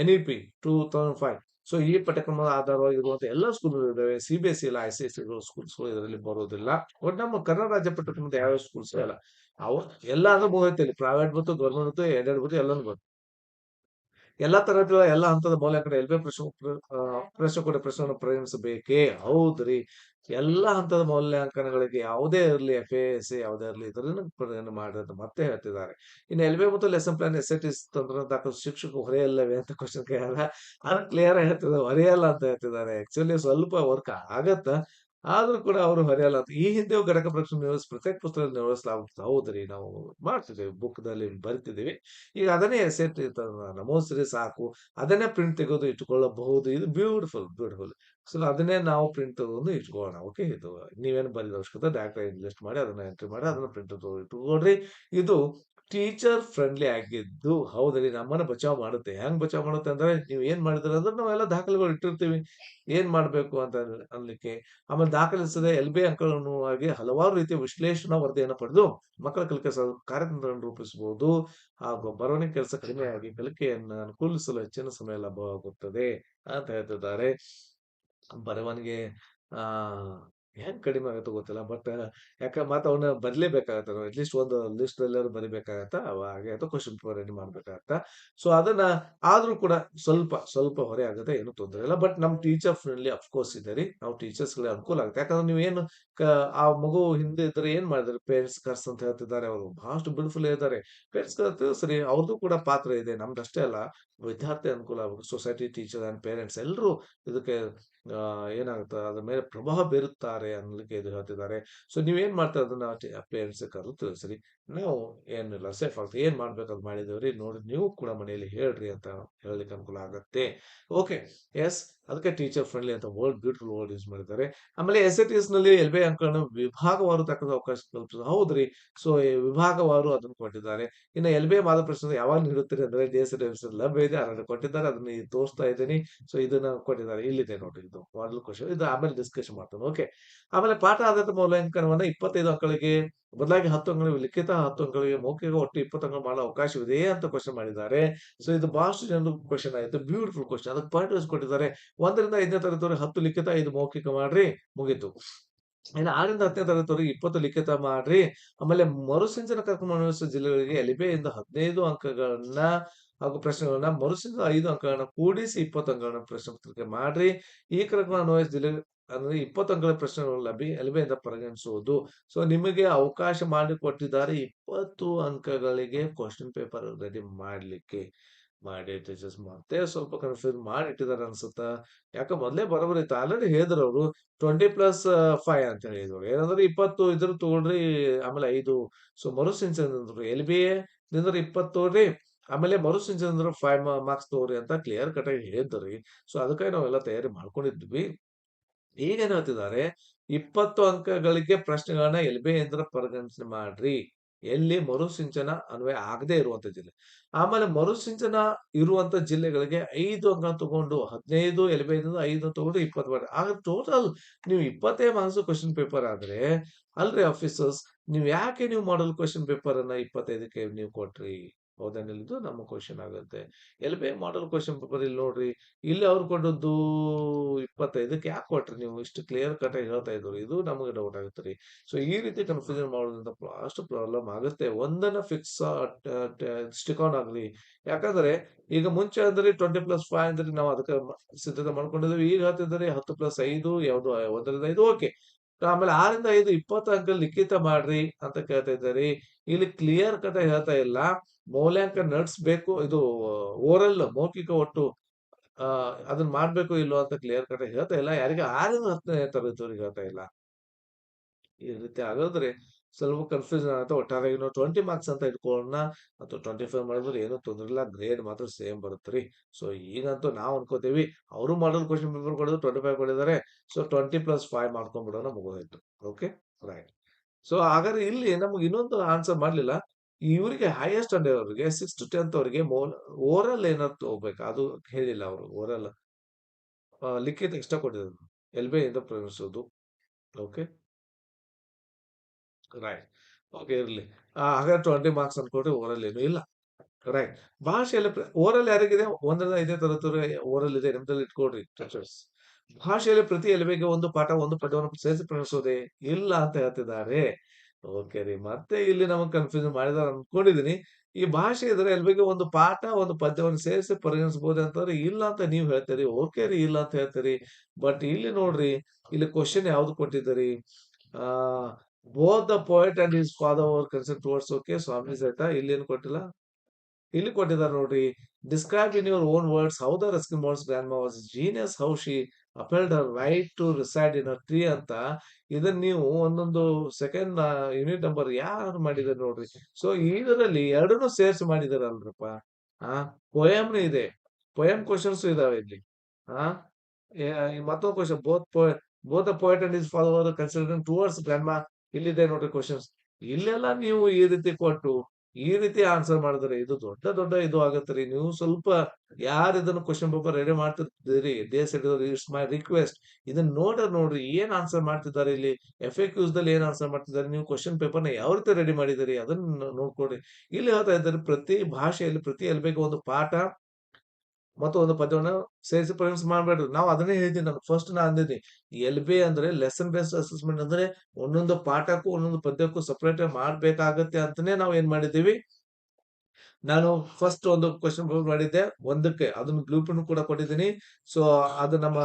N E P two thousand five so ಈ ಪಠ್ಯಕ್ರಮದ ಆಧಾರವಾಗಿ ಇರುವಂತಹ ಎಲ್ಲ ಸ್ಕೂಲ್ಗಳು ಇದಾವೆ ಸಿ ಬಿ ಎಸ್ ಸಿ ಇಲ್ಲ ಐ ಸಿ ಎಸ್ ಸ್ಕೂಲ್ಸ್ ಇದರಲ್ಲಿ ಬರೋದಿಲ್ಲ. ಒಟ್ಟು ನಮ್ಮ ಕನ್ನಡ ರಾಜ್ಯ ಪಠ್ಯಕ್ರಮದ ಯಾವ ಸ್ಕೂಲ್ಸ್ ಇಲ್ಲ ಅವು ಎಲ್ಲ ಅಂದ್ರೆ ಮುಗೈತೆ. ಇಲ್ಲಿ ಪ್ರೈವೇಟ್ ಬಂತು ಗೌರ್ಮೆಂಟ್ ಬಂತು ಎರಡೆರಡು ಬಂತು ಎಲ್ಲಾನು ಬಂತು ಎಲ್ಲಾ ತರಹದ ಎಲ್ಲಾ ಹಂತದ ಮೌಲ್ಯಾಂಕನ ಎಲ್ಬೆ ಪ್ರಶ್ನೆ ಪ್ರಶ್ನೆ ಕೊಡ ಪ್ರಶ್ನೆಯನ್ನು ಪ್ರಯೋಗಿಸಬೇಕೇ ಹೌದ್ರಿ. ಎಲ್ಲಾ ಹಂತದ ಮೌಲ್ಯಾಂಕನಗಳಿಗೆ ಯಾವುದೇ ಇರಲಿ ಎಫ್ ಎಸ್ ಯಾವುದೇ ಇರಲಿ ಇದರಲ್ಲಿ ಪರಿಗಣನೆ ಅಂತ ಮತ್ತೆ ಹೇಳ್ತಿದ್ದಾರೆ. ಇನ್ನು ಎಲ್ಬೆ ಮತ್ತು ಲೆಸನ್ ಪ್ಲಾನ್ ಎಸ್ ಎಟ್ ತಂತ್ರ ದಾಖಲು ಶಿಕ್ಷಕ ಹೊರೆಯಲ್ಲವೇ ಅಂತ ಕ್ವಶನ್ ಕೇಳಲ್ಲ ಅದನ್ನ ಕ್ಲಿಯರ್ ಹೇಳ್ತಿದ್ದಾರೆ, ಹೊರೆಯಲ್ಲ ಅಂತ ಹೇಳ್ತಿದ್ದಾರೆ. ಆಕ್ಚುಲಿ ಸ್ವಲ್ಪ ವರ್ಕ್ ಆಗತ್ತ? ಆದ್ರೂ ಕೂಡ ಅವರು ಹೊರೆಯಲ್ಲ ಈ ಹಿಂದೆ ಘಟಕ ಪರೀಕ್ಷೆ ನಿರ್ವಹಿಸಿ ಪ್ರತ್ಯೇಕ ಪುಸ್ತಕ ನಿರ್ವಹಿಸಲಾಗುತ್ತೆ ಹೌದ್ರಿ, ನಾವು ಮಾಡ್ತಿದ್ದೇವೆ ಬುಕ್ ದಲ್ಲಿ ಬರಿತಿದ್ದೀವಿ. ಈಗ ಅದನ್ನೇ ಸೆಟ್ ನಮೋಸ್ರಿ ಸಾಕು. ಅದನ್ನೇ ಪ್ರಿಂಟ್ ತೆಗೆದು ಇಟ್ಕೊಳ್ಳಬಹುದು ಇದು ಬ್ಯೂಟಿಫುಲ್ ಬ್ಯೂಟಿಫುಲ್ ಸೊ ಅದನ್ನೇ ನಾವು ಪ್ರಿಂಟ್ ತಗೊಂಡು ಇಟ್ಕೊಳ್ಳೋಣ. ಓಕೆ ಇದು ನೀವೇನು ಬರೀದ ಅವಶ್ಯಕತೆ ಡೈರೆಕ್ಟ್ ಲಿಸ್ಟ್ ಮಾಡಿ, ಅದನ್ನ ಎಂಟ್ರಿ ಮಾಡಿ, ಅದನ್ನ ಪ್ರಿಂಟ್ ಇಟ್ಕೊಳ್ರಿ ಇದು ಟೀಚರ್ ಫ್ರೆಂಡ್ಲಿ ಆಗಿದ್ದು ಹೌದ್ರಿ, ನಮ್ಮನ್ನ ಬಚಾವ್ ಮಾಡುತ್ತೆ. ಹೆಂಗ್ ಬಚಾವ್ ಮಾಡುತ್ತೆ ಅಂದ್ರೆ ನೀವು ಏನ್ ಮಾಡಿದ್ರ ಅಂದ್ರೆ ನಾವೆಲ್ಲ ದಾಖಲೆಗಳು ಇಟ್ಟಿರ್ತೀವಿ. ಏನ್ ಮಾಡ್ಬೇಕು ಅಂತ ಅನ್ಲಿಕ್ಕೆ. ಆಮೇಲೆ ದಾಖಲಿಸದೆ ಎಲ್ ಬಿ ಅಂಕಗಳನ್ನು ಆಗಿ ಹಲವಾರು ರೀತಿಯ ವಿಶ್ಲೇಷಣಾ ವರದಿಯನ್ನು ಪಡೆದು ಮಕ್ಕಳ ಕಲಿಕೆ ಕಾರ್ಯತಂತ್ರವನ್ನು ರೂಪಿಸಬಹುದು ಹಾಗೂ ಬರವಣಿಗೆ ಕೆಲಸ ಕಡಿಮೆಯಾಗಿ ಕಲಿಕೆಯನ್ನು ಅನುಕೂಲಿಸಲು ಹೆಚ್ಚಿನ ಸಮಯ ಲಭ್ಯವಾಗುತ್ತದೆ ಅಂತ ಹೇಳ್ತಿದ್ದಾರೆ. ಬರವಣಿಗೆ, ಆ ಹೆಂಗ್ ಕಡಿಮೆ ಆಗುತ್ತೆ ಗೊತ್ತಿಲ್ಲ, ಬಟ್ ಯಾಕ ಮತ್ತ ಅವನ್ನ ಬರಿಲೇಬೇಕಾಗತ್ತ ಅಟ್ಲೀಸ್ಟ್ ಒಂದು ಲಿಸ್ಟ್ ಎಲ್ಲರೂ ಬರಿಬೇಕಾಗತ್ತ ಹಾಗೆ ಅಥವಾ ಕ್ವಶನ್ ಪೇಪರ್ ರೆಡಿ ಮಾಡ್ಬೇಕಾಗತ್ತ. ಸೊ ಅದನ್ನ ಆದ್ರೂ ಕೂಡ ಸ್ವಲ್ಪ ಸ್ವಲ್ಪ ಹೊರೆ ಆಗುತ್ತೆ, ಏನು ತೊಂದರೆ ಇಲ್ಲ. ಬಟ್ ನಮ್ ಟೀಚರ್ ಫ್ರೆಂಡ್ಲಿ ಅಫ್ಕೋರ್ಸ್ ಇದೆ ರೀ. ನಾವು ಟೀಚರ್ಸ್ ಗಳಿಗೆ ಅನುಕೂಲ ಆಗುತ್ತೆ. ಯಾಕಂದ್ರೆ ನೀವು ಏನು ಆ ಮಗು ಹಿಂದೆ ಇದ್ರೆ ಏನ್ ಮಾಡಿದಾರೆ? ಪೇರೆಂಟ್ಸ್ ಕರ್ಸ್ ಅಂತ ಹೇಳ್ತಿದ್ದಾರೆ ಅವರು. ಬಹಳಷ್ಟು ಬ್ಯೂಟಿಫುಲ್ ಇದ್ದಾರೆ. ಪೇರೆಂಟ್ಸ್ ಕರ್ಸ್ ಸರಿ ಅವ್ರದ್ದು ಕೂಡ ಪಾತ್ರ ಇದೆ. ನಮ್ದಷ್ಟೇ ಅಲ್ಲ. ವಿದ್ಯಾರ್ಥಿ ಅನುಕೂಲ ಆಗಬೇಕು. ಸೊಸೈಟಿ ಟೀಚರ್ ಅಂಡ್ ಪೇರೆಂಟ್ಸ್ ಎಲ್ಲರೂ ಇದಕ್ಕೆ ಏನಾಗುತ್ತೆ? ಅದ್ರ ಮೇಲೆ ಪ್ರಭಾವ ಬೀರುತ್ತಾರೆ ಅನ್ನಲಿಕ್ಕೆ ಇದು ಹೇಳ್ತಿದ್ದಾರೆ. ಸೊ ನೀವೇನ್ ಮಾಡ್ತಾ ಅದನ್ನ ಪೇರೆಂಟ್ಸ್ ಕರೆದು ತಿಳಿಸ್ರಿ ನಾವು ಏನಿಲ್ಲ ಸೇಫ್ ಆಗ್ತದೆ ಏನ್ ಮಾಡ್ಬೇಕಂತ ಮಾಡಿದೇವ್ರಿ? ನೋಡಿ, ನೀವು ಕೂಡ ಮನೆಯಲ್ಲಿ ಹೇಳ್ರಿ ಅಂತ ಹೇಳಲಿಕ್ಕೆ ಅನುಕೂಲ ಆಗತ್ತೆ. ಓಕೆ ಎಸ್ ಅದಕ್ಕೆ ಟೀಚರ್ ಫ್ರೆಂಡ್ಲಿ ಅಂತ ವರ್ಡ್ ಬ್ಯೂಟಿಫುಲ್ ವರ್ಡ್ ಯೂಸ್ ಮಾಡಿದ್ದಾರೆ. ಆಮೇಲೆ ಎಸ್ ಎ ಟಿ ಎಸ್ನಲ್ಲಿ ಎಲ್ ಬಿ ಅಂಕಗಳನ್ನು ವಿಭಾಗವಾರು ತಕ್ಕದ ಅವಕಾಶ ಕಲ್ಪಿಸೋದು. ಹೌದ್ರಿ? ಸೊ ವಿಭಾಗವಾರು ಅದನ್ನು ಕೊಟ್ಟಿದ್ದಾರೆ. ಇನ್ನು ಎಲ್ ಬಿ ಮಾದ ಪ್ರಶ್ನೆ ಯಾವಾಗ ನೀಡುತ್ತೀರಿ ಅಂದ್ರೆ ಡಿ ಎಸ್ ಎಸ್ ಲಭ್ಯ ಇದೆ, ಅದನ್ನು ಕೊಟ್ಟಿದ್ದಾರೆ, ಅದನ್ನ ತೋರಿಸ್ತಾ ಇದ್ದೀನಿ. ಸೊ ಇದನ್ನ ಕೊಟ್ಟಿದ್ದಾರೆ. ಇಲ್ಲಿದೆ ನೋಡಿ, ಇದು ಮಾಡಲ್ ಕ್ವಶನ್ ಇದು ಆಮೇಲೆ ಡಿಸ್ಕಷನ್ ಮಾಡ್ತಾನೆ. ಓಕೆ ಆಮೇಲೆ ಪಾಠ ಆಧಾರಿತ ಮೌಲ್ಯಾಂಕನವನ್ನ ಇಪ್ಪತ್ತೈದು ಅಂಕಗಳಿಗೆ ಬದಲಾಗಿ ಹತ್ತು ಅಂಕಗಳಿಗೆ ಲಿಖಿತ ಹತ್ತು ಅಂಕಗಳಿಗೆ ಮೌಖಿಕ ಒಟ್ಟು ಇಪ್ಪತ್ತು ಅಂಕ ಮಾಡೋ ಅವಕಾಶವಿದೆ ಅಂತ ಕ್ವಶನ್ ಮಾಡಿದ್ದಾರೆ. ಸೊ ಇದು ಬಹಳಷ್ಟು ಜನರು ಕ್ವಶನ್ ಆಯಿತು. ಬ್ಯೂಟಿಫುಲ್ ಕ್ವಶನ್ ಅದಕ್ಕೆ ಪಾಯಿಂಟ್ ವೈಸ್ ಕೊಟ್ಟಿದ್ದಾರೆ ಒಂದರಿಂದ ಐದನೇ ತರಗತಿವರೆಗೆ ಹತ್ತು ಲಿಖಿತ, ಐದು ಮೌಖಿಕ ಮಾಡ್ರಿ, ಮುಗೀತು. ಇನ್ನು ಆರಿಂದ ಹತ್ತನೇ ತರಗತಿವರೆಗೆ ಇಪ್ಪತ್ತು ಲಿಖಿತ ಮಾಡ್ರಿ. ಆಮೇಲೆ ಮರುಸಿಂಚನ ಕರ್ಕೊಂಡು ಜಿಲ್ಲೆಗಳಿಗೆ ಎಲಿಬೆಯಿಂದ ಹದಿನೈದು ಅಂಕಗಳನ್ನ ಹಾಗೂ ಪ್ರಶ್ನೆಗಳನ್ನ ಮರುಸಿದ ಐದು ಅಂಕಗಳನ್ನ ಕೂಡಿಸಿ ಇಪ್ಪತ್ತು ಅಂಕಗಳನ್ನ ಪ್ರಶ್ನೆ ಪತ್ರಿಕೆ ಮಾಡ್ರಿ. ಈ ಕ್ರಮ ಅನ್ವಯಿಸಿದ ಅಂದ್ರೆ ಇಪ್ಪತ್ತು ಅಂಕಗಳ ಪ್ರಶ್ನೆಗಳು ಲಭಿ ಎಲ್ಬೆಯಿಂದ ಪರಿಗಣಿಸುವುದು. ಸೊ ನಿಮಗೆ ಅವಕಾಶ ಮಾಡಿಕೊಟ್ಟಿದ್ದಾರೆ ಇಪ್ಪತ್ತು ಅಂಕಗಳಿಗೆ ಕ್ವಶನ್ ಪೇಪರ್ ರೆಡಿ ಮಾಡ್ಲಿಕ್ಕೆ. ಮಾಡಿ ಟೀಚರ್ಸ್ ಮತ್ತೆ ಸ್ವಲ್ಪ ಕನ್ಫ್ಯೂಸ್ ಮಾಡಿ ಇಟ್ಟಿದ್ದಾರೆ ಅನ್ಸುತ್ತ. ಯಾಕ ಮೊದಲೇ ಬರೋಬರ್ ಇತ್ತು. ಆಲ್ರೆಡಿ ಹೇಳಿದ್ರು ಅವರು ಟ್ವೆಂಟಿ ಪ್ಲಸ್ ಫೈವ್ ಅಂತ ಹೇಳಿದ್ರು. ಏನಂದ್ರೆ ಇಪ್ಪತ್ತು ಇದ್ರ ತಗೊಳ್ರಿ, ಆಮೇಲೆ ಐದು. ಸೊ ಮರುಸಿಂಚನ ಎಲ್ ಬಿ ಎ ಇಪ್ಪತ್ತು ತೋಡ್ರಿ ಆಮೇಲೆ ಮರುಸಿಂಚನ ಫೈವ್ ಮಾರ್ಕ್ಸ್ ತಗೋರಿ ಅಂತ ಕ್ಲಿಯರ್ ಕಟ್ ಆಗಿ ಹೇಳಿದ್ರಿ. ಸೊ ಅದಕ್ಕಾಗಿ ನಾವೆಲ್ಲ ತಯಾರಿ ಮಾಡ್ಕೊಂಡಿದ್ವಿ. ಈಗ ಏನ್ ಹೇಳ್ತಿದ್ದಾರೆ? ಇಪ್ಪತ್ತು ಅಂಕಗಳಿಗೆ ಪ್ರಶ್ನೆಗಳನ್ನ ಎಲ್ ಬಿ ಎಂದು ಪರಿಗಣಿಸಿ ಮಾಡ್ರಿ. ಎಲ್ಲಿ ಮರುಸಿಂಚನ ಅನ್ವಯ ಆಗದೆ ಇರುವಂತ ಜಿಲ್ಲೆ. ಆಮೇಲೆ ಮರುಸಿಂಚನ ಇರುವಂತ ಜಿಲ್ಲೆಗಳಿಗೆ ಐದು ಅಂಕ ತಗೊಂಡು ಹದಿನೈದು ಎಲ್ಬೈದಿಂದ ಐದು ತಗೊಂಡು ಇಪ್ಪತ್ತು ಮಾಡಿ. ಆಗ ಟೋಟಲ್ ನೀವು ಇಪ್ಪತ್ತೇ ಮಾರ್ಕ್ಸ್ ಕ್ವಶನ್ ಪೇಪರ್ ಆದ್ರೆ, ಅಲ್ರಿ ಆಫೀಸರ್ಸ್ ನೀವು ಯಾಕೆ ನೀವು ಮಾಡಲ್ ಕ್ವಶನ್ ಪೇಪರ್ ಅನ್ನ ಇಪ್ಪತ್ತೈದಕ್ಕೆ ನೀವು ಕೊಟ್ರಿ? ಹೌದೇನಿಲ್ದು ನಮ್ಮ ಕ್ವಶನ್ ಆಗುತ್ತೆ. L B model question paper ಇಲ್ಲಿ ನೋಡ್ರಿ, ಇಲ್ಲಿ ಅವ್ರು ಕೊಟ್ಟದ್ದು ಇಪ್ಪತ್ತೈದಕ್ಕೆ ಯಾಕೆ ಕೊಟ್ರಿ ನೀವು? ಇಷ್ಟು ಕ್ಲಿಯರ್ ಕಟ್ ಹೇಳ್ತಾ ಇದ್ರು ಇದು ನಮಗೆ ಡೌಟ್ ಆಗುತ್ತೆ ರೀ. ಸೊ ಈ ರೀತಿ ಕನ್ಫ್ಯೂಷನ್ ಮಾಡೋದ್ರಿಂದ ಅಷ್ಟು ಪ್ರಾಬ್ಲಮ್ ಆಗುತ್ತೆ. ಒಂದನ್ನ ಫಿಕ್ಸ್ ಸ್ಟಿಕ್ ಆನ್ ಆಗ್ಲಿ. ಯಾಕಂದ್ರೆ, ಈಗ ಮುಂಚೆ ಅಂದ್ರೆ ಟ್ವೆಂಟಿ ಪ್ಲಸ್ ಫೈವ್ ಅಂದ್ರೆ ನಾವು ಅದಕ್ಕೆ ಸಿದ್ಧತೆ ಮಾಡ್ಕೊಂಡಿದ್ವಿ ಈಗ ಹೇಳ್ತಿದ್ರೆ ಹತ್ತು ಪ್ಲಸ್ ಐದು ಯಾವುದು ಒಂದರಿಂದ ಐದು, ಓಕೆ. ಆಮೇಲೆ ಆರಿಂದ ಐದು ಇಪ್ಪತ್ತು ಅಂಕ ಲಿಖಿತ ಮಾಡ್ರಿ ಅಂತ ಕೇಳ್ತಾ ಇದ್ದಾರೆ. ಇಲ್ಲಿ ಕ್ಲಿಯರ್ ಕಟ್ ಹೇಳ್ತಾ ಇಲ್ಲ. ಮೌಲ್ಯಾಂಕ ನಡೆಸ್ಬೇಕು ಇದು, ಓರಲ್ ಮೌಖಿಕ ಒಟ್ಟು ಅದನ್ನ ಮಾಡ್ಬೇಕು ಇಲ್ಲೋ ಅಂತ ಕ್ಲಿಯರ್ ಕಟ್ ಹೇಳ್ತಾ ಇಲ್ಲ. ಯಾರಿಗೆ ಆರಿನ ಹತ್ತನೇ ತರಗತಿಯವ್ರಿಗೆ ಹೇಳ್ತಾ ಇಲ್ಲ. ಈ ರೀತಿ ಆಗೋದ್ರೆ ಸ್ವಲ್ಪ ಕನ್ಫ್ಯೂಷನ್ ಆಗುತ್ತೆ. ಒಟ್ಟಾರೆ ನಾವು ಟ್ವೆಂಟಿ ಮಾರ್ಕ್ಸ್ ಅಂತ ಇಟ್ಕೊಳ್ಳೋಣ ಅಥವಾ ಟ್ವೆಂಟಿ ಫೈವ್ ಮಾಡಿದ್ರೆ ಏನೂ ತೊಂದ್ರೆ ಇಲ್ಲ. ಗ್ರೇಡ್ ಮಾತ್ರ ಸೇಮ್ ಬರುತ್ತೆ ರೀ. ಸೊ ಈಗಂತೂ ನಾವು ಅನ್ಕೋತೀವಿ, ಅವರು ಮಾಡಲ್ ಕ್ವಶನ್ ಪೇಪರ್ ಕೊಡೋದು ಟ್ವೆಂಟಿ ಫೈವ್ ಕೊಡಿದ್ದಾರೆ ಸೊ ಟ್ವೆಂಟಿ ಪ್ಲಸ್ ಫೈವ್ ಮಾಡ್ಕೊಂಡ್ಬಿಡೋಣ ಮುಗೋದಾಯ್ತು. ಓಕೆ ರೈಟ್ ಸೊ ಹಾಗಾದ್ರೆ ಇಲ್ಲಿ ನಮ್ಗೆ ಇನ್ನೊಂದು ಆನ್ಸರ್ ಮಾಡ್ಲಿಲ್ಲ. ಇವರಿಗೆ ಹೈಯೆಸ್ಟ್ ಅವರಿಗೆ ಸಿಕ್ಸ್ ಟು ಟೆಂತ್ ಅವರಿಗೆ ಓರಲ್ ಏನಾದ್ರು ತಗೋಬೇಕು ಅದು ಹೇಳಿಲ್ಲ ಅವರು ಓರಲ್ ಲಿಖಿತ ಇಷ್ಟ ಕೊಟ್ಟಿದ್ರು ಎಲ್ ಬಿ ಇಂದ ಪ್ರವೇಶಿಸೋದು ಓಕೆ ರೈಟ್. ಓಕೆ ಇರಲಿ ಹಾಗಾದ್ರೆ 20 ಮಾರ್ಕ್ಸ್ ಅನ್ಕೊಟ್ರೆ ಓರಲ್ ಏನು ಇಲ್ಲ. ರೈಟ್. ಭಾಷೆಯಲ್ಲಿ ಓರಲ್ ಯಾರಿಗಿದೆ? 1ರಿಂದ 5ನೇ ತರಗತಿವರೆಗೆ ಓರಲ್ ಇದೆ. ನಿಮ್ದಲ್ಲಿ ಇಟ್ಕೊಡ್ರಿ ಟೀಚರ್ಸ್. ಭಾಷೆಯಲ್ಲಿ ಪ್ರತಿ ಎಲ್ಬೆಗೆ ಒಂದು ಪಾಠ, ಒಂದು ಪದ್ಯವನ್ನು ಸೇರಿಸಿ ಪ್ರಶ್ನಿಸೋದೇ? ಇಲ್ಲ ಅಂತ ಹೇಳ್ತಿದ್ದಾರೆ. ಓಕೆ ರೀ. ಮತ್ತೆ ಇಲ್ಲಿ ನಮಗೆ ಕನ್ಫ್ಯೂಸ್ ಮಾಡಿದಾರ ಅನ್ಕೊಂಡಿದೀನಿ. ಈ ಭಾಷೆ ಇದ್ರೆ ಬಗ್ಗೆ ಒಂದು ಪಾಠ, ಒಂದು ಪದ್ಯವನ್ನು ಸೇರಿಸಿ ಪರಿಗಣಿಸಬಹುದು ಅಂತಂದ್ರೆ ಇಲ್ಲ ಅಂತ ನೀವು ಹೇಳ್ತೀರಿ. ಓಕೆ ರೀ ಇಲ್ಲ ಅಂತ ಹೇಳ್ತೀರಿ. ಬಟ್ ಇಲ್ಲಿ ನೋಡ್ರಿ, ಇಲ್ಲಿ ಕ್ವಶನ್ ಯಾವ್ದು ಕೊಟ್ಟಿದ್ದೀರಿ? ಆ both the poet and his father were concern towards okay Swami's ಇಲ್ಲಿ ಏನ್ ಕೊಟ್ಟಿಲ್ಲ? ಇಲ್ಲಿ ಕೊಟ್ಟಿದ್ದಾರೆ ನೋಡ್ರಿ. Describe in your own words how the Eskimo's grandma was genius how she appealed right to reside in a tree ಅಂತ ಇದನ್ನ ನೀವು ಒಂದೊಂದು ಸೆಕೆಂಡ್ ಯೂನಿಟ್ ನಂಬರ್ ಯಾರು ಮಾಡಿದಾರೆ ನೋಡ್ರಿ. ಸೊ ಇದರಲ್ಲಿ ಎರಡನ್ನು ಸೇರಿಸಿ ಮಾಡಿದಾರಲ್ರಪ್ಪ. ಆ ಪೋಯಮ್‌ನು ಇದೆ. ಪೊಯಮ್ ಕ್ವಶನ್ಸ್ ಇದಾವೆ ಇಲ್ಲಿ. ಆ ಮತ್ತೊಂದು question both both poet and his father were considering towards grandma ಇಲ್ಲಿದೆ ನೋಡ್ರಿ ಕ್ವಶನ್ಸ್ ಇಲ್ಲೆಲ್ಲ ನೀವು ಈ ರೀತಿ ಕೊಟ್ಟು, ಈ ರೀತಿ ಆನ್ಸರ್ ಮಾಡಿದ್ರೆ ಇದು ದೊಡ್ಡ ದೊಡ್ಡ ಇದು ಆಗತ್ರಿ. ನೀವು ಸ್ವಲ್ಪ ಯಾರು ಇದನ್ನ ಕ್ವಶನ್ ಪೇಪರ್ ರೆಡಿ ಮಾಡ್ತಿದ್ದೀರಿ, ದೇಶ ಇಟ್ಸ್ ಮೈ ರಿಕ್ವೆಸ್ಟ್ ಇದನ್ನ ನೋಡ್ರಿ ನೋಡ್ರಿ ಏನ್ ಆನ್ಸರ್ ಮಾಡ್ತಿದ್ದಾರೆ ಇಲ್ಲಿ. ಎಫ್‌ಎಕ್ಯೂಸ್‌ದಲ್ಲಿ ಏನ್ ಆನ್ಸರ್ ಮಾಡ್ತಿದ್ದಾರೆ. ನೀವು ಕ್ವಶನ್ ಪೇಪರ್‌ನ ಯಾವ ರೀತಿ ರೆಡಿ ಮಾಡಿದಿರಿ ಅದನ್ನ ನೋಡ್ಕೊಡ್ರಿ ಇಲ್ಲಿ ಹೇಳ್ತಾ ಇದ್ದಾರೆ ಪ್ರತಿ ಭಾಷೆಯಲ್ಲಿ ಪ್ರತಿ ಎಲ್ಬೇಕು ಒಂದು ಪಾಠ ಮತ್ತು ಒಂದು ಪದ್ಯವನ್ನು ಸೇರಿಸಿ ಪರಿಗಣಿಸಿ ಮಾಡಬೇಡ್ರಿ ನಾವು ಅದನ್ನೇ ಹೇಳಿದ್ದೀನಿ ನಾನು ಫಸ್ಟ್ ನಾ ಅಂದಿದ್ದೀನಿ ಎಲ್-ಬಿ ಅಂದ್ರೆ ಲೆಸನ್ ಬೇಸ್ಡ್ ಅಸೆಸ್ಮೆಂಟ್ ಅಂದ್ರೆ ಒಂದೊಂದು ಪಾಠಕ್ಕೂ, ಒಂದೊಂದು ಪದ್ಯಕ್ಕೂ ಸಪ್ರೇಟ್ ಮಾಡ್ಬೇಕಾಗತ್ತೆ ಅಂತಾನೆ ನಾವು ಏನ್ ಮಾಡಿದ್ದೀವಿ ನಾನು ಫಸ್ಟ್ ಒಂದು ಕ್ವಶನ್ ಮಾಡಿದ್ದೆ. ಒಂದಕ್ಕೆ ಅದನ್ನ ಬ್ಲೂ ಪ್ರಿಂಟ್ ಕೂಡ ಕೊಟ್ಟಿದ್ದೀನಿ. ಸೊ ಅದು ನಮ್ಮ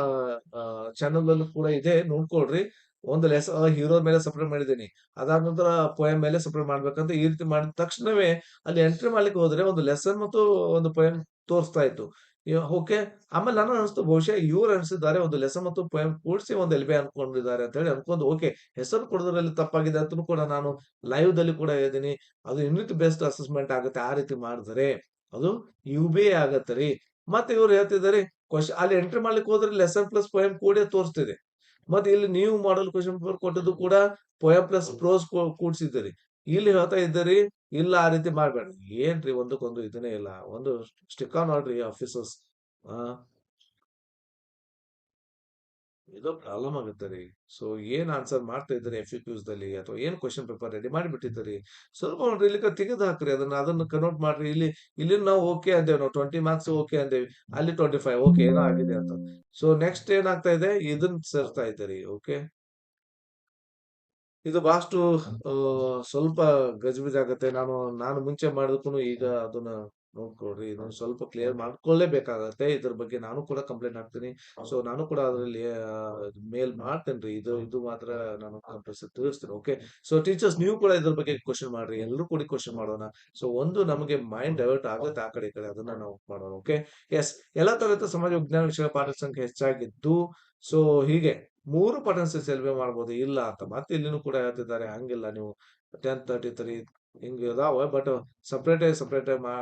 ಚಾನೆಲ್ ಅಲ್ಲೂ ಕೂಡ ಇದೆ ನೋಡ್ಕೊಳ್ರಿ. ಒಂದು ಲೆಸ್ ಹೀರೋ ಮೇಲೆ ಸಪ್ರೇಟ್ ಮಾಡಿದ್ದೀನಿ. ಅದಾದ ನಂತರ ಪೊಯಮ್ ಮೇಲೆ ಸಪ್ರೇಟ್ ಮಾಡ್ಬೇಕಂತ ಈ ರೀತಿ ಮಾಡಿದ ತಕ್ಷಣವೇ ಅಲ್ಲಿ ಎಂಟ್ರಿ ಮಾಡ್ಲಿಕ್ಕೆ ಹೋದ್ರೆ ಒಂದು ಲೆಸನ್ ಮತ್ತು ಒಂದು ಪೊಯಮ್ ತೋರಿಸ್ತಾ ಇತ್ತು. ಓಕೆ. ಆಮೇಲೆ ನಾನು ಅನಿಸ್ತು, ಬಹುಶಃ ಇವ್ರು ಅನಿಸಿದ್ದಾರೆ, ಒಂದು ಲೆಸ ಮತ್ತು ಪೊಯಂ ಕೂಡಿಸಿ ಒಂದು ಎಲ್ಬೆ ಅನ್ಕೊಂಡಿದ್ದಾರೆ ಅಂತ ಹೇಳಿ ಅನ್ಕೊಂಡು, ಓಕೆ. ಹೆಸರು ಕೊಡೋದ್ರಲ್ಲಿ ತಪ್ಪಾಗಿದೆ ಅಂತ ಕೂಡ ನಾನು ಲೈವ್ ದಲ್ಲಿ ಕೂಡ ಹೇಳಿದೀನಿ ಅದು ಯೂನಿಟ್ ಬೆಸ್ಟ್ ಅಸೆಸ್ಮೆಂಟ್ ಆಗುತ್ತೆ. ಆ ರೀತಿ ಮಾಡಿದ್ರೆ ಅದು ಯು-ಬಿ ಆಗತ್ತೆ ರೀ. ಮತ್ತೆ ಇವ್ರು ಹೇಳ್ತಿದ್ದಾರೆ ಕ್ವಶನ್ ಅಲ್ಲಿ ಎಂಟ್ರಿ ಮಾಡ್ಲಿಕ್ಕೆ ಹೋದ್ರೆ ಲೆಸನ್ ಪ್ಲಸ್ ಪೊಯಂ ಕೂಡ ತೋರಿಸ್ತಿದೆ. ಮತ್ತೆ ಇಲ್ಲಿ ನೀವು ಮಾಡಲ್ ಕ್ವಶನ್ ಪೇಪರ್ ಕೊಟ್ಟದ್ದು ಕೂಡ ಪೊಯಂ ಪ್ಲಸ್ ಪ್ರೋಸ್ ಕೂಡ್ಸಿದ್ದೀರಿ. ಇಲ್ಲಿ ಹೇಳ್ತಾ ಇದ್ದೀರಿ ಇಲ್ಲ ಆ ರೀತಿ ಮಾಡ್ಬೇಡ ಏನ್ರಿ ಒಂದಕ್ಕೊಂದು ಇದನ್ನೇ ಇಲ್ಲ. ಒಂದು ಸ್ಟಿಕ್ ಆನ್ ನೋಡ್ರಿ ಆಫೀಸರ್ಸ್. ಆ ಇದು ಪ್ರಾಬ್ಲಮ್ ಆಗುತ್ತೆ ರೀ. ಸೊ ಏನ್ ಆನ್ಸರ್ ಮಾಡ್ತಾ ಇದ್ದಾರೆ ಎಫ್ ಕ್ಯೂಸ್ ದಲ್ಲಿ ಅಥವಾ ಏನ್ ಕ್ವಶನ್ ಪೇಪರ್ ರೆಡಿ ಮಾಡಿಬಿಟ್ಟಿದ್ದಾರೆ ಸ್ವಲ್ಪ ನೋಡ್ರಿ ಇಲ್ಲಿ ತೆಗೆದು ಹಾಕ್ರಿ ಅದನ್ನ. ಅದನ್ನ ಕನ್ವರ್ಟ್ ಮಾಡ್ರಿ. ಇಲ್ಲಿ ಇಲ್ಲಿ ನಾವು ಓಕೆ ಅಂದೇವ್ ನಾವು 20 ಮಾರ್ಕ್ಸ್ ಓಕೆ ಅಂದೇವಿ. ಅಲ್ಲಿ 25 ಓಕೆ ಏನೋ ಆಗಿದೆ ಅಂತ. ಸೊ ನೆಕ್ಸ್ಟ್ ಏನಾಗ್ತಾ ಇದೆ ಇದನ್ನ ಸೇರ್ತಾ ಇದ್ದೀರಿ. ಓಕೆ. ಇದು ಬಹಳಷ್ಟು ಸ್ವಲ್ಪ ಗಜಬಿದಾಗತ್ತೆ ಆಗತ್ತೆ. ನಾನು ನಾನು ಮುಂಚೆ ಮಾಡಿದಕ್ಕೂನು ಈಗ ಅದನ್ನ ನೋಡ್ಕೊಡ್ರಿ ಇದನ್ನ ಸ್ವಲ್ಪ ಕ್ಲಿಯರ್ ಮಾಡ್ಕೊಳ್ಳೇಬೇಕಾಗತ್ತೆ. ಇದ್ರ ಬಗ್ಗೆ ನಾನು ಕೂಡ ಕಂಪ್ಲೇಂಟ್ ಹಾಕ್ತೀನಿ. ಸೊ ನಾನು ಕೂಡ ಅದ್ರಲ್ಲಿ ಮೇಲ್ ಮಾಡ್ತೇನ್ರಿ. ಇದು ಇದು ಮಾತ್ರ ನಾನು ಕಂಪಲ್ಸರಿ ತಿಳಿಸ್ತೀನಿ. ಓಕೆ. ಸೊ ಟೀಚರ್ಸ್ ನೀವು ಕೂಡ ಇದ್ರ ಬಗ್ಗೆ ಕ್ವಶನ್ ಮಾಡ್ರಿ. ಎಲ್ಲರೂ ಕೂಡ ಕ್ವಶನ್ ಮಾಡೋಣ. ಸೊ ಒಂದು ನಮಗೆ ಮೈಂಡ್ ಡೈವರ್ಟ್ ಆಗುತ್ತೆ ಆ ಕಡೆ ಈ ಕಡೆ ಅದನ್ನ ನಾವು ಮಾಡೋಣ. ಓಕೆ. ಎಸ್ ಎಲ್ಲಾ ತರಹದ ಸಮಾಜ ವಿಜ್ಞಾನ ವಿಷಯ ಪಾಠ ಸಂಖ್ಯೆ ಹೆಚ್ಚಾಗಿದ್ದು ಸೊ ಹೀಗೆ 3 ಪಟನ್ಸಿ ಸೇಲ್ವೆ ಮಾಡ್ಬೋದು. ಇಲ್ಲ ಅಂತ. ಮತ್ತೆ ಇಲ್ಲಿನೂ ಕೂಡ ಹೇಳ್ತಿದ್ದಾರೆ ಹಂಗಿಲ್ಲ ನೀವು 10, 33 ಹಿಂಗ್ ಇದಾವೆ. ಬಟ್ ಸೆಪರೇಟ್ ಆಗಿ ಸೆಪರೇಟ್ ಆಗಿ ಮಾ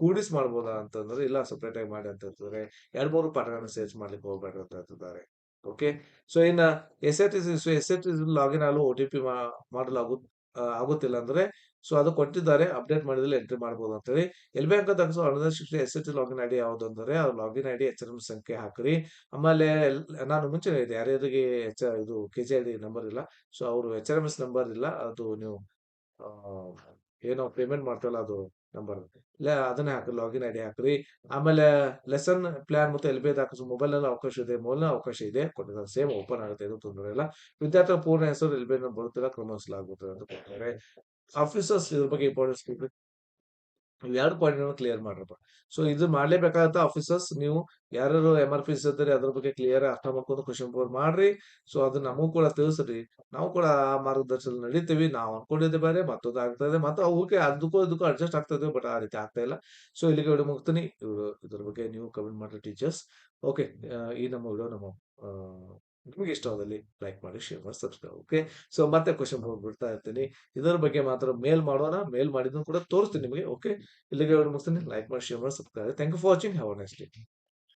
ಕೂಡಿಸ್ ಮಾಡ್ಬೋದಾ ಅಂತಂದ್ರೆ ಇಲ್ಲ ಸೆಪರೇಟ್ ಆಗಿ ಮಾಡಿ ಅಂತ ಹೇಳ್ತಿದ್ದಾರೆ. 2, 3 ಪಾಠಗಳನ್ನ ಸೇರಿಸಿ ಮಾಡ್ಲಿಕ್ಕೆ ಹೋಗ್ಬೇಡ ಅಂತ ಹೇಳ್ತಿದ್ದಾರೆ. ಓಕೆ. ಸೊ ಇನ್ನ S A T C S A T C login ಆಗಲು ಒ-ಟಿ-ಪಿ ಮಾ ಮಾಡಲು ಆಗು ಅ ಆಗುತ್ತಿಲ್ಲ ಅಂದ್ರೆ ಸೊ ಅದು ಕೊಟ್ಟಿದ್ದಾರೆ. ಅಪ್ಡೇಟ್ ಮಾಡಿದ್ರೆ ಎಂಟ್ರಿ ಮಾಡ್ಬೋದು ಅಂತೇಳಿ. ಎಲ್ ಬ್ಯಾಂಕ್ ದಕ್ಕಿಸುವ ಅನುದಾನ ಶಿಕ್ಷಣ ಎಸ್-ಐ-ಟಿ ಲಾಗಿನ್ ಐಡಿ ಯಾವುದು ಅಂದ್ರೆ ಅದು ಲಾಗಿನ್ ಐಡಿ ಎಚ್-ಆರ್-ಎಂ ಸಂಖ್ಯೆ ಹಾಕ್ರಿ. ಆಮೇಲೆ ನಾನು ಮುಂಚೆ ಹೇಳಿದೆ ಯಾರ್ಯಾರಿಗೆ ಎಚ್ ಇದು ಕೆ-ಜಿ-ಐ-ಡಿ ನಂಬರ್ ಇಲ್ಲ. ಸೊ ಅವರು ಎಚ್-ಆರ್-ಎಂ-ಎಸ್ ನಂಬರ್ ಇಲ್ಲ. ಅದು ನೀವು ಏನೋ ಪೇಮೆಂಟ್ ಮಾಡ್ತೀವಲ್ಲ ಅದು ನಂಬರ್. ಇಲ್ಲ ಅದನ್ನೇ ಹಾಕ್ರಿ ಲಾಗಿನ್ ಐಡಿ ಹಾಕ್ರಿ. ಆಮೇಲೆ ಲೆಸನ್ ಪ್ಲಾನ್ ಮತ್ತು ಎಲ್-ಬಿ ಮೊಬೈಲ್ ಮೊಬೈಲ್‌ನಲ್ಲಿ ಅವಕಾಶ ಇದೆ. ಮೊದಲ ಅವಕಾಶ ಇದೆ. ಕೊಟ್ಟಿದ್ದಾರೆ. ಸೇಮ್ ಓಪನ್ ಆಗುತ್ತೆ. ಏನು ತೊಂದರೆ ಇಲ್ಲ. ವಿದ್ಯಾರ್ಥಿಗಳ ಪೂರ್ಣ ಹೆಸರು ಎಲ್-ಬಿ ನಲ್ಲಿ ಬರುತ್ತಿಲ್ಲ ಕ್ರಮವಹಿಸಲಾಗುತ್ತದೆ ಅಂತ ಕೊಟ್ಟಿದ್ದಾರೆ. ಆಫೀಸರ್ಸ್ ಇದ್ರ ಬಗ್ಗೆ ಇಂಪಾರ್ಟೆನ್ಸ್ ಕೊಡ್ರಿ. ಇವೆರಡು ಪಾಯಿಂಟ್‌ಗಳನ್ನ ಕ್ಲಿಯರ್ ಮಾಡ್ರಪ್ಪ. ಸೊ ಇದು ಮಾಡ್ಲೇಬೇಕಾಗತ್ತೆ ಆಫೀಸರ್ಸ್. ನೀವು ಯಾರ್ಯಾರು ಎಂ ಆರ್ ಪಿ ಇದ್ದಾರೆ, ಅದ್ರ ಬಗ್ಗೆ ಕ್ಲಿಯರ್ ಅರ್ಥ ಮಾಡ್ಕೊಂಡು ಖುಷಿ ಮಾಡ್ರಿ. ಸೊ ಅದು ನಮಗೂ ಕೂಡ ತಿಳಿಸ್ರಿ. ನಾವು ಕೂಡ ಆ ಮಾರ್ಗದರ್ಶನ ನಡೀತೀವಿ. ನಾವು ಅನ್ಕೊಂಡಿದ್ದೆ ಬೇರೆ, ಮತ್ತೊಂದು ಆಗ್ತಾ ಇದೆ. ಮತ್ತೆ ಅವಕ್ಕೆ ಅದಕ್ಕೂ ಇದಕ್ಕೂ ಅಡ್ಜಸ್ಟ್ ಆಗ್ತಾ ಇದ್ದೀವಿ ಬಟ್ ಆ ರೀತಿ ಆಗ್ತಾ ಇಲ್ಲ. ಸೊ ಇಲ್ಲಿಗೆ ವಿಡಿಯೋ ಮುಗ್ತೀನಿ ಇದ್ರ ಬಗ್ಗೆ ನೀವು ಕಮೆಂಟ್ ಮಾಡ್ರಿ ಟೀಚರ್ಸ್. ಓಕೆ. ಈ ನಮ್ಮ ವಿಡಿಯೋ ನಮ್ಮ ನಿಮಗೆ ಇಷ್ಟವಾದಲ್ಲಿ ಲೈಕ್ ಮಾಡಿ, ಶೇರ್ ಮಾಡಿ, ಸಬ್ಸ್ಕ್ರೈಬ್ ಓಕೆ. ಸೊ ಮತ್ತೆ ಕ್ವಶನ್ ಹೋಗ್ಬಿಡ್ತಾ ಬಿಡ್ತಾ ಇರ್ತೀನಿ. ಇದರ ಬಗ್ಗೆ ಮಾತ್ರ ಮೇಲ್ ಮಾಡೋಣ. ಮೇಲ್ ಮಾಡಿದ್ರು ಕೂಡ ತೋರಿಸ್ತೀನಿ ನಿಮಗೆ. ಓಕೆ. ಇಲ್ಲಿಗೆ ಮುಗಿಸ್ತೀನಿ. ಲೈಕ್ ಮಾಡಿ, ಶೇರ್ ಮಾಡಿ, subscribe. Thank you for watching. Have a nice day.